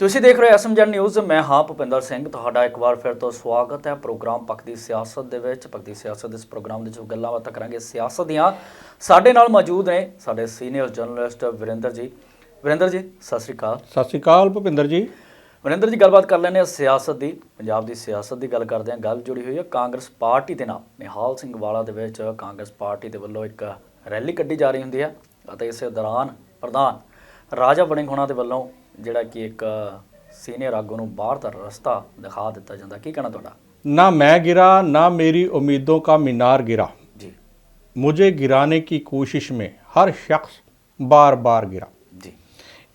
ਤੁਸੀਂ ਦੇਖ ਰਹੇ ਹੋ ਐਸਐਮਜਨ ਨਿਊਜ਼ ਮੈਂ ਹਾਂ ਭੁਪਿੰਦਰ ਸਿੰਘ। ਤੁਹਾਡਾ ਇੱਕ ਵਾਰ ਫਿਰ ਤੋਂ ਸਵਾਗਤ ਹੈ ਪ੍ਰੋਗਰਾਮ ਪੱਕਦੀ ਸਿਆਸਤ ਦੇ ਵਿੱਚ। ਪੱਕਦੀ ਸਿਆਸਤ ਇਸ ਪ੍ਰੋਗਰਾਮ ਦੇ ਵਿੱਚ ਗੱਲਾਂ ਬਾਤਾਂ ਕਰਾਂਗੇ ਸਿਆਸਤ ਦੀਆਂ। ਸਾਡੇ ਨਾਲ ਮੌਜੂਦ ਨੇ ਸਾਡੇ ਸੀਨੀਅਰ ਜਰਨਲਿਸਟ ਵਿਰਿੰਦਰ ਜੀ। ਵਿਰਿੰਦਰ ਜੀ ਸਤਿ ਸ੍ਰੀ ਅਕਾਲ। ਸਤਿ ਸ਼੍ਰੀ ਅਕਾਲ ਭੁਪਿੰਦਰ ਜੀ। ਵਿਰਿੰਦਰ ਜੀ ਗੱਲਬਾਤ ਕਰ ਲੈਂਦੇ ਹਾਂ ਸਿਆਸਤ ਦੀ। ਪੰਜਾਬ ਦੀ ਸਿਆਸਤ ਦੀ ਗੱਲ ਕਰਦੇ ਹਾਂ। ਗੱਲ ਜੁੜੀ ਹੋਈ ਹੈ ਕਾਂਗਰਸ ਪਾਰਟੀ ਦੇ ਨਾਲ। ਨਿਹਾਲ ਸਿੰਘ ਵਾਲਾ ਦੇ ਵਿੱਚ ਕਾਂਗਰਸ ਪਾਰਟੀ ਦੇ ਵੱਲੋਂ ਇੱਕ ਰੈਲੀ ਕੱਢੀ ਜਾ ਰਹੀ ਹੁੰਦੀ ਹੈ ਅਤੇ ਇਸੇ ਦੌਰਾਨ ਪ੍ਰਧਾਨ ਰਾਜਾ ਵੜਿੰਗ ਹੋਣਾ ਦੇ ਵੱਲੋਂ ਜਿਹੜਾ ਕਿ ਇੱਕ ਸੀਨੀਅਰ ਆਗੂ ਨੂੰ ਬਾਹਰ ਦਾ ਰਸਤਾ ਦਿਖਾ ਦਿੱਤਾ ਜਾਂਦਾ ਕੀ ਕਹਿਣਾ ਤੁਹਾਡਾ ना मैं गिरा ना मेरी उम्मीदों का मीनार गिरा ਜੀ मुझे गिराने की कोशिश में हर शख्स बार बार गिरा ਜੀ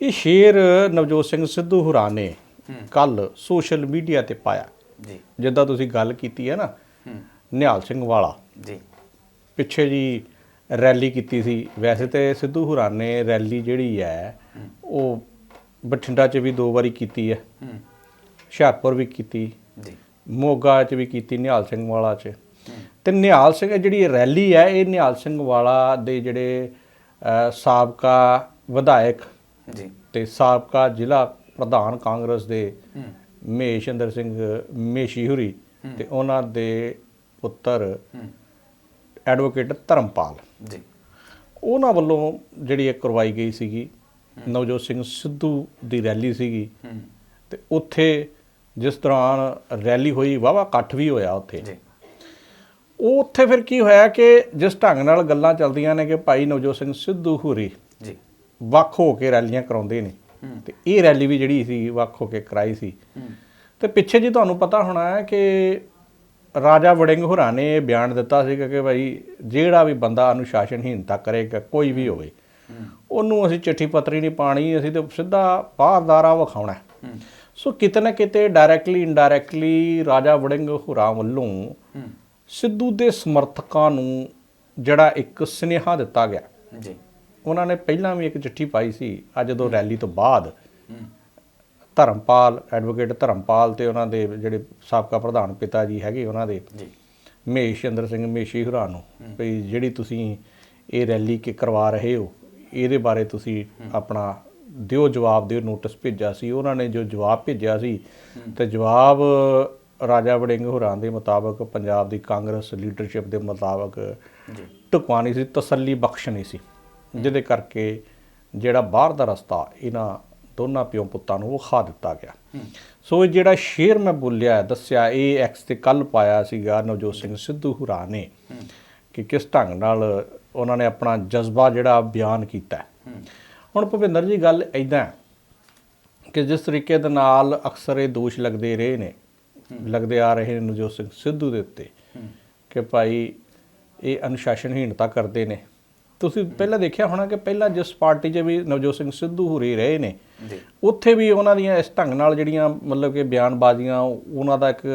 ਇਹ ਸ਼ੇਰ ਨਵਜੋਤ ਸਿੰਘ ਸਿੱਧੂ ਹੁਰਾਂ ਨੇ ਕੱਲ ਸੋਸ਼ਲ ਮੀਡੀਆ ਤੇ ਪਾਇਆ ਜੀ ਜਿੱਦਾਂ ਤੁਸੀਂ ਗੱਲ ਕੀਤੀ ਹੈ ਨਾ ਹੂੰ ਨਿਹਾਲ ਸਿੰਘ ਵਾਲਾ ਜੀ ਪਿੱਛੇ ਜੀ ਰੈਲੀ ਕੀਤੀ ਸੀ ਵੈਸੇ ਤੇ ਸਿੱਧੂ ਹੁਰਾਂ ਨੇ ਰੈਲੀ ਜਿਹੜੀ ਹੈ ਉਹ ਬਠਿੰਡਾ 'ਚ ਵੀ ਦੋ ਵਾਰੀ ਕੀਤੀ ਹੈ। ਹੂੰ। ਹੁਸ਼ਿਆਰਪੁਰ ਵੀ ਕੀਤੀ। ਜੀ। ਮੋਗਾ 'ਚ ਵੀ ਕੀਤੀ ਨਿਹਾਲ ਸਿੰਘ ਵਾਲਾ 'ਚ। ਤੇ ਨਿਹਾਲ ਸਿੰਘ ਜਿਹੜੀ ਰੈਲੀ ਹੈ ਇਹ ਨਿਹਾਲ ਸਿੰਘ ਵਾਲਾ ਦੇ ਜਿਹੜੇ ਸਾਬਕਾ ਵਿਧਾਇਕ ਜੀ। ਤੇ ਸਾਬਕਾ ਜ਼ਿਲ੍ਹਾ ਪ੍ਰਧਾਨ ਕਾਂਗਰਸ ਦੇ ਹੂੰ। ਮਹੇਸ਼ਿੰਦਰ ਸਿੰਘ ਮੇਸ਼ੀ ਹੁਰੀ ਤੇ ਉਹਨਾਂ ਦੇ ਪੁੱਤਰ ਐਡਵੋਕੇਟ ਧਰਮਪਾਲ। ਜੀ। ਉਹਨਾਂ ਵੱਲੋਂ ਜਿਹੜੀ ਇਹ ਕਰਵਾਈ ਗਈ ਸੀਗੀ ਨਵਜੋਤ ਸਿੰਘ ਸਿੱਧੂ ਦੀ ਰੈਲੀ ਸੀਗੀ। ਤੇ ਉੱਥੇ ਜਿਸ ਦੌਰਾਨ ਰੈਲੀ ਹੋਈ ਵਾਵਾ ਇਕੱਠ ਵੀ ਹੋਇਆ ਉੱਥੇ। ਜੀ। ਉਹ ਉੱਥੇ ਫਿਰ ਕੀ ਹੋਇਆ ਕਿ ਜਿਸ ਢੰਗ ਨਾਲ ਗੱਲਾਂ ਚੱਲਦੀਆਂ ਨੇ ਕਿ ਭਾਈ ਨਵਜੋਤ ਸਿੰਘ ਸਿੱਧੂ ਹੁਰੀ ਜੀ। ਵੱਖ ਹੋ ਕੇ ਰੈਲੀਆਂ ਕਰਾਉਂਦੇ ਨੇ। ਤੇ ਇਹ ਰੈਲੀ ਵੀ ਜਿਹੜੀ ਸੀ ਵੱਖ ਹੋ ਕੇ ਕਰਾਈ ਸੀ। ਤੇ ਪਿੱਛੇ ਜੀ ਤੁਹਾਨੂੰ ਪਤਾ ਹੋਣਾ ਹੈ ਕਿ ਰਾਜਾ ਵੜਿੰਗ ਹੋਰਾਂ ਨੇ ਇਹ ਬਿਆਨ ਦਿੱਤਾ ਸੀਗਾ ਕਿ ਭਾਈ ਜਿਹੜਾ ਵੀ ਬੰਦਾ ਅਨੁਸ਼ਾਸਨਹੀਨਤਾ ਕਰੇਗਾ ਕੋਈ ਵੀ ਹੋਵੇ। ਉਹਨੂੰ ਅਸੀਂ ਚਿੱਠੀ ਪੱਤਰੀ ਨਹੀਂ ਪਾਣੀ ਅਸੀਂ ਤੇ ਸਿੱਧਾ ਬਾਹਰਦਾਰਾ ਵਿਖਾਉਣਾ। ਸੋ ਕਿਤੇ ਨਾ ਕਿਤੇ ਡਾਇਰੈਕਟਲੀ ਇਨਡਾਇਰੈਕਟਲੀ ਰਾਜਾ ਵੜਿੰਗ ਹੋਰਾਂ ਵੱਲੋਂ ਸਿੱਧੂ ਦੇ ਸਮਰਥਕਾਂ ਨੂੰ ਜਿਹੜਾ ਇੱਕ ਸੁਨੇਹਾ ਦਿੱਤਾ ਗਿਆ। ਜੀ। ਉਹਨਾਂ ਨੇ ਪਹਿਲਾਂ ਵੀ ਇੱਕ ਚਿੱਠੀ ਪਾਈ ਸੀ ਅੱਜ ਜਦੋਂ ਰੈਲੀ ਤੋਂ ਬਾਅਦ। ਧਰਮਪਾਲ ਐਡਵੋਕੇਟ ਧਰਮਪਾਲ ਤੇ ਉਹਨਾਂ ਦੇ ਜਿਹੜੇ ਸਾਬਕਾ ਪ੍ਰਧਾਨ ਪਿਤਾ ਜੀ ਹੈਗੇ ਉਹਨਾਂ ਦੇ। ਜੀ। ਮਹੇਸ਼ਿੰਦਰ ਸਿੰਘ ਮੇਸ਼ੀ ਹੁਰਾਂ ਨੂੰ ਵੀ ਜਿਹੜੀ ਤੁਸੀਂ ਇਹ ਰੈਲੀ ਕਿ ਕਰਵਾ ਰਹੇ ਹੋ ਇਹਦੇ ਬਾਰੇ ਤੁਸੀਂ ਆਪਣਾ ਦਿਓ ਜਵਾਬ ਦਿਓ ਨੋਟਿਸ ਭੇਜਿਆ ਸੀ। ਉਹਨਾਂ ਨੇ ਜੋ ਜਵਾਬ ਭੇਜਿਆ ਸੀ ਤੇ ਜਵਾਬ ਰਾਜਾ ਵੜਿੰਗ ਹੁਰਾਂ ਦੇ ਮੁਤਾਬਕ ਪੰਜਾਬ ਦੀ ਕਾਂਗਰਸ ਲੀਡਰਸ਼ਿਪ ਦੇ ਮੁਤਾਬਕ ਜੀ। ਢੁਕਵਾਣੀ ਸੀ ਤਸੱਲੀ ਬਖਸ਼ਣੀ ਸੀ। ਜਿਹਦੇ ਕਰਕੇ ਜਿਹੜਾ ਬਾਹਰ ਦਾ ਰਸਤਾ ਇਹਨਾਂ ਦੋਨਾਂ ਪਿਓ ਪੁੱਤਾਂ ਨੂੰ ਵਿਖਾ ਦਿੱਤਾ ਗਿਆ। ਸੋ ਇਹ ਜਿਹੜਾ ਸ਼ੇਰ ਮੈਂ ਬੋਲਿਆ ਦੱਸਿਆ ਇਹ ਐਕਸ ਤੇ ਕੱਲ ਪਾਇਆ ਸੀਗਾ ਨਵਜੋਤ ਸਿੰਘ ਸਿੱਧੂ ਹੁਰਾ ਨੇ ਕਿ ਕਿਸ ਢੰਗ ਨਾਲ ਉਹਨਾਂ ਨੇ ਆਪਣਾ ਜਜ਼ਬਾ ਜਿਹੜਾ ਬਿਆਨ ਕੀਤਾ। ਹੁਣ ਭੁਪਿੰਦਰ ਜੀ ਗੱਲ ਐਦਾਂ ਕਿ ਜਿਸ ਤਰੀਕੇ ਦੇ ਨਾਲ ਅਕਸਰ ਇਹ ਦੋਸ਼ ਲੱਗਦੇ ਰਹੇ ਨੇ ਲੱਗਦੇ ਆ ਰਹੇ ਨੇ ਨਵਜੋਤ ਸਿੰਘ ਸਿੱਧੂ ਦੇ ਉੱਤੇ ਕਿ ਭਾਈ ਇਹ ਅਨੁਸ਼ਾਸਨਹੀਨਤਾ ਕਰਦੇ ਨੇ। ਤੁਸੀਂ ਪਹਿਲਾਂ ਦੇਖਿਆ ਹੋਣਾ ਕਿ ਪਹਿਲਾਂ ਜਿਸ ਪਾਰਟੀ 'ਚ ਵੀ ਨਵਜੋਤ ਸਿੰਘ ਸਿੱਧੂ ਹੁਰੀ ਰਹੇ ਨੇ ਉੱਥੇ ਵੀ ਉਹਨਾਂ ਦੀਆਂ ਇਸ ਢੰਗ ਨਾਲ ਜਿਹੜੀਆਂ ਮਤਲਬ ਕਿ ਬਿਆਨਬਾਜ਼ੀਆਂ ਉਹਨਾਂ ਦਾ ਇੱਕ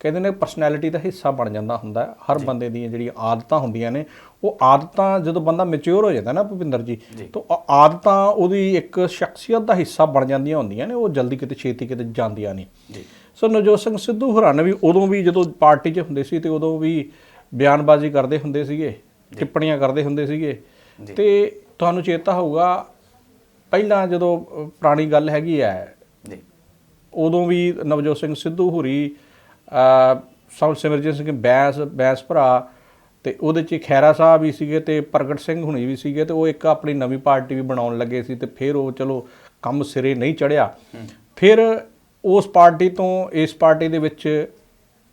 ਕਹਿੰਦੇ ਨੇ ਪਰਸਨੈਲਿਟੀ ਦਾ ਹਿੱਸਾ ਬਣ ਜਾਂਦਾ ਹੁੰਦਾ। ਹਰ ਬੰਦੇ ਦੀਆਂ ਜਿਹੜੀਆਂ ਆਦਤਾਂ ਹੁੰਦੀਆਂ ਨੇ ਉਹ ਆਦਤਾਂ ਜਦੋਂ ਬੰਦਾ ਮੈਚੁਰ ਹੋ ਜਾਂਦਾ ਨਾ ਭੁਪਿੰਦਰ ਜੀ ਤਾਂ ਉਹ ਆਦਤਾਂ ਉਹਦੀ ਇੱਕ ਸ਼ਖਸੀਅਤ ਦਾ ਹਿੱਸਾ ਬਣ ਜਾਂਦੀਆਂ ਹੁੰਦੀਆਂ ਨੇ ਉਹ ਜਲਦੀ ਕਿਤੇ ਛੇਤੀ ਕਿਤੇ ਜਾਂਦੀਆਂ ਨਹੀਂ। ਜੀ। ਸੋ ਨਵਜੋਤ ਸਿੰਘ ਸਿੱਧੂ ਹੁਰਾਂ ਵੀ ਉਦੋਂ ਵੀ ਜਦੋਂ ਪਾਰਟੀ 'ਚ ਹੁੰਦੇ ਸੀ ਤੇ ਉਦੋਂ ਵੀ ਬਿਆਨਬਾਜ਼ੀ ਕਰਦੇ ਹੁੰਦੇ ਸੀਗੇ ਟਿੱਪਣੀਆਂ ਕਰਦੇ ਹੁੰਦੇ ਸੀਗੇ। ਤੇ ਤੁਹਾਨੂੰ ਚੇਤਾ ਹੋਊਗਾ ਪਹਿਲਾਂ ਜਦੋਂ ਪੁਰਾਣੀ ਗੱਲ ਹੈਗੀ ਹੈ ਜੀ। ਉਦੋਂ ਵੀ ਨਵਜੋਤ ਸਿੰਘ ਸਿੱਧੂ ਹੁਰੀ ਅ ਸੌ ਸਿਮਰਜੀਤ ਸਿੰਘ ਬੈਂਸ ਬੈਂਸ ਭਰਾ ਤੇ ਉਹਦੇ ਚ ਖੈਰਾ ਸਾਹਿਬ ਵੀ ਸੀਗੇ ਤੇ ਪ੍ਰਗਟ ਸਿੰਘ ਹੁਣੀ ਵੀ ਸੀਗੇ ਤੇ ਉਹ ਇੱਕ ਆਪਣੀ ਨਵੀਂ ਪਾਰਟੀ ਵੀ ਬਣਾਉਣ ਲੱਗੇ ਸੀ ਤੇ ਫਿਰ ਉਹ ਚਲੋ ਕੰਮ ਸਿਰੇ ਨਹੀਂ ਚੜਿਆ। ਫਿਰ ਉਸ ਪਾਰਟੀ ਤੋਂ ਇਸ ਪਾਰਟੀ ਦੇ ਵਿੱਚ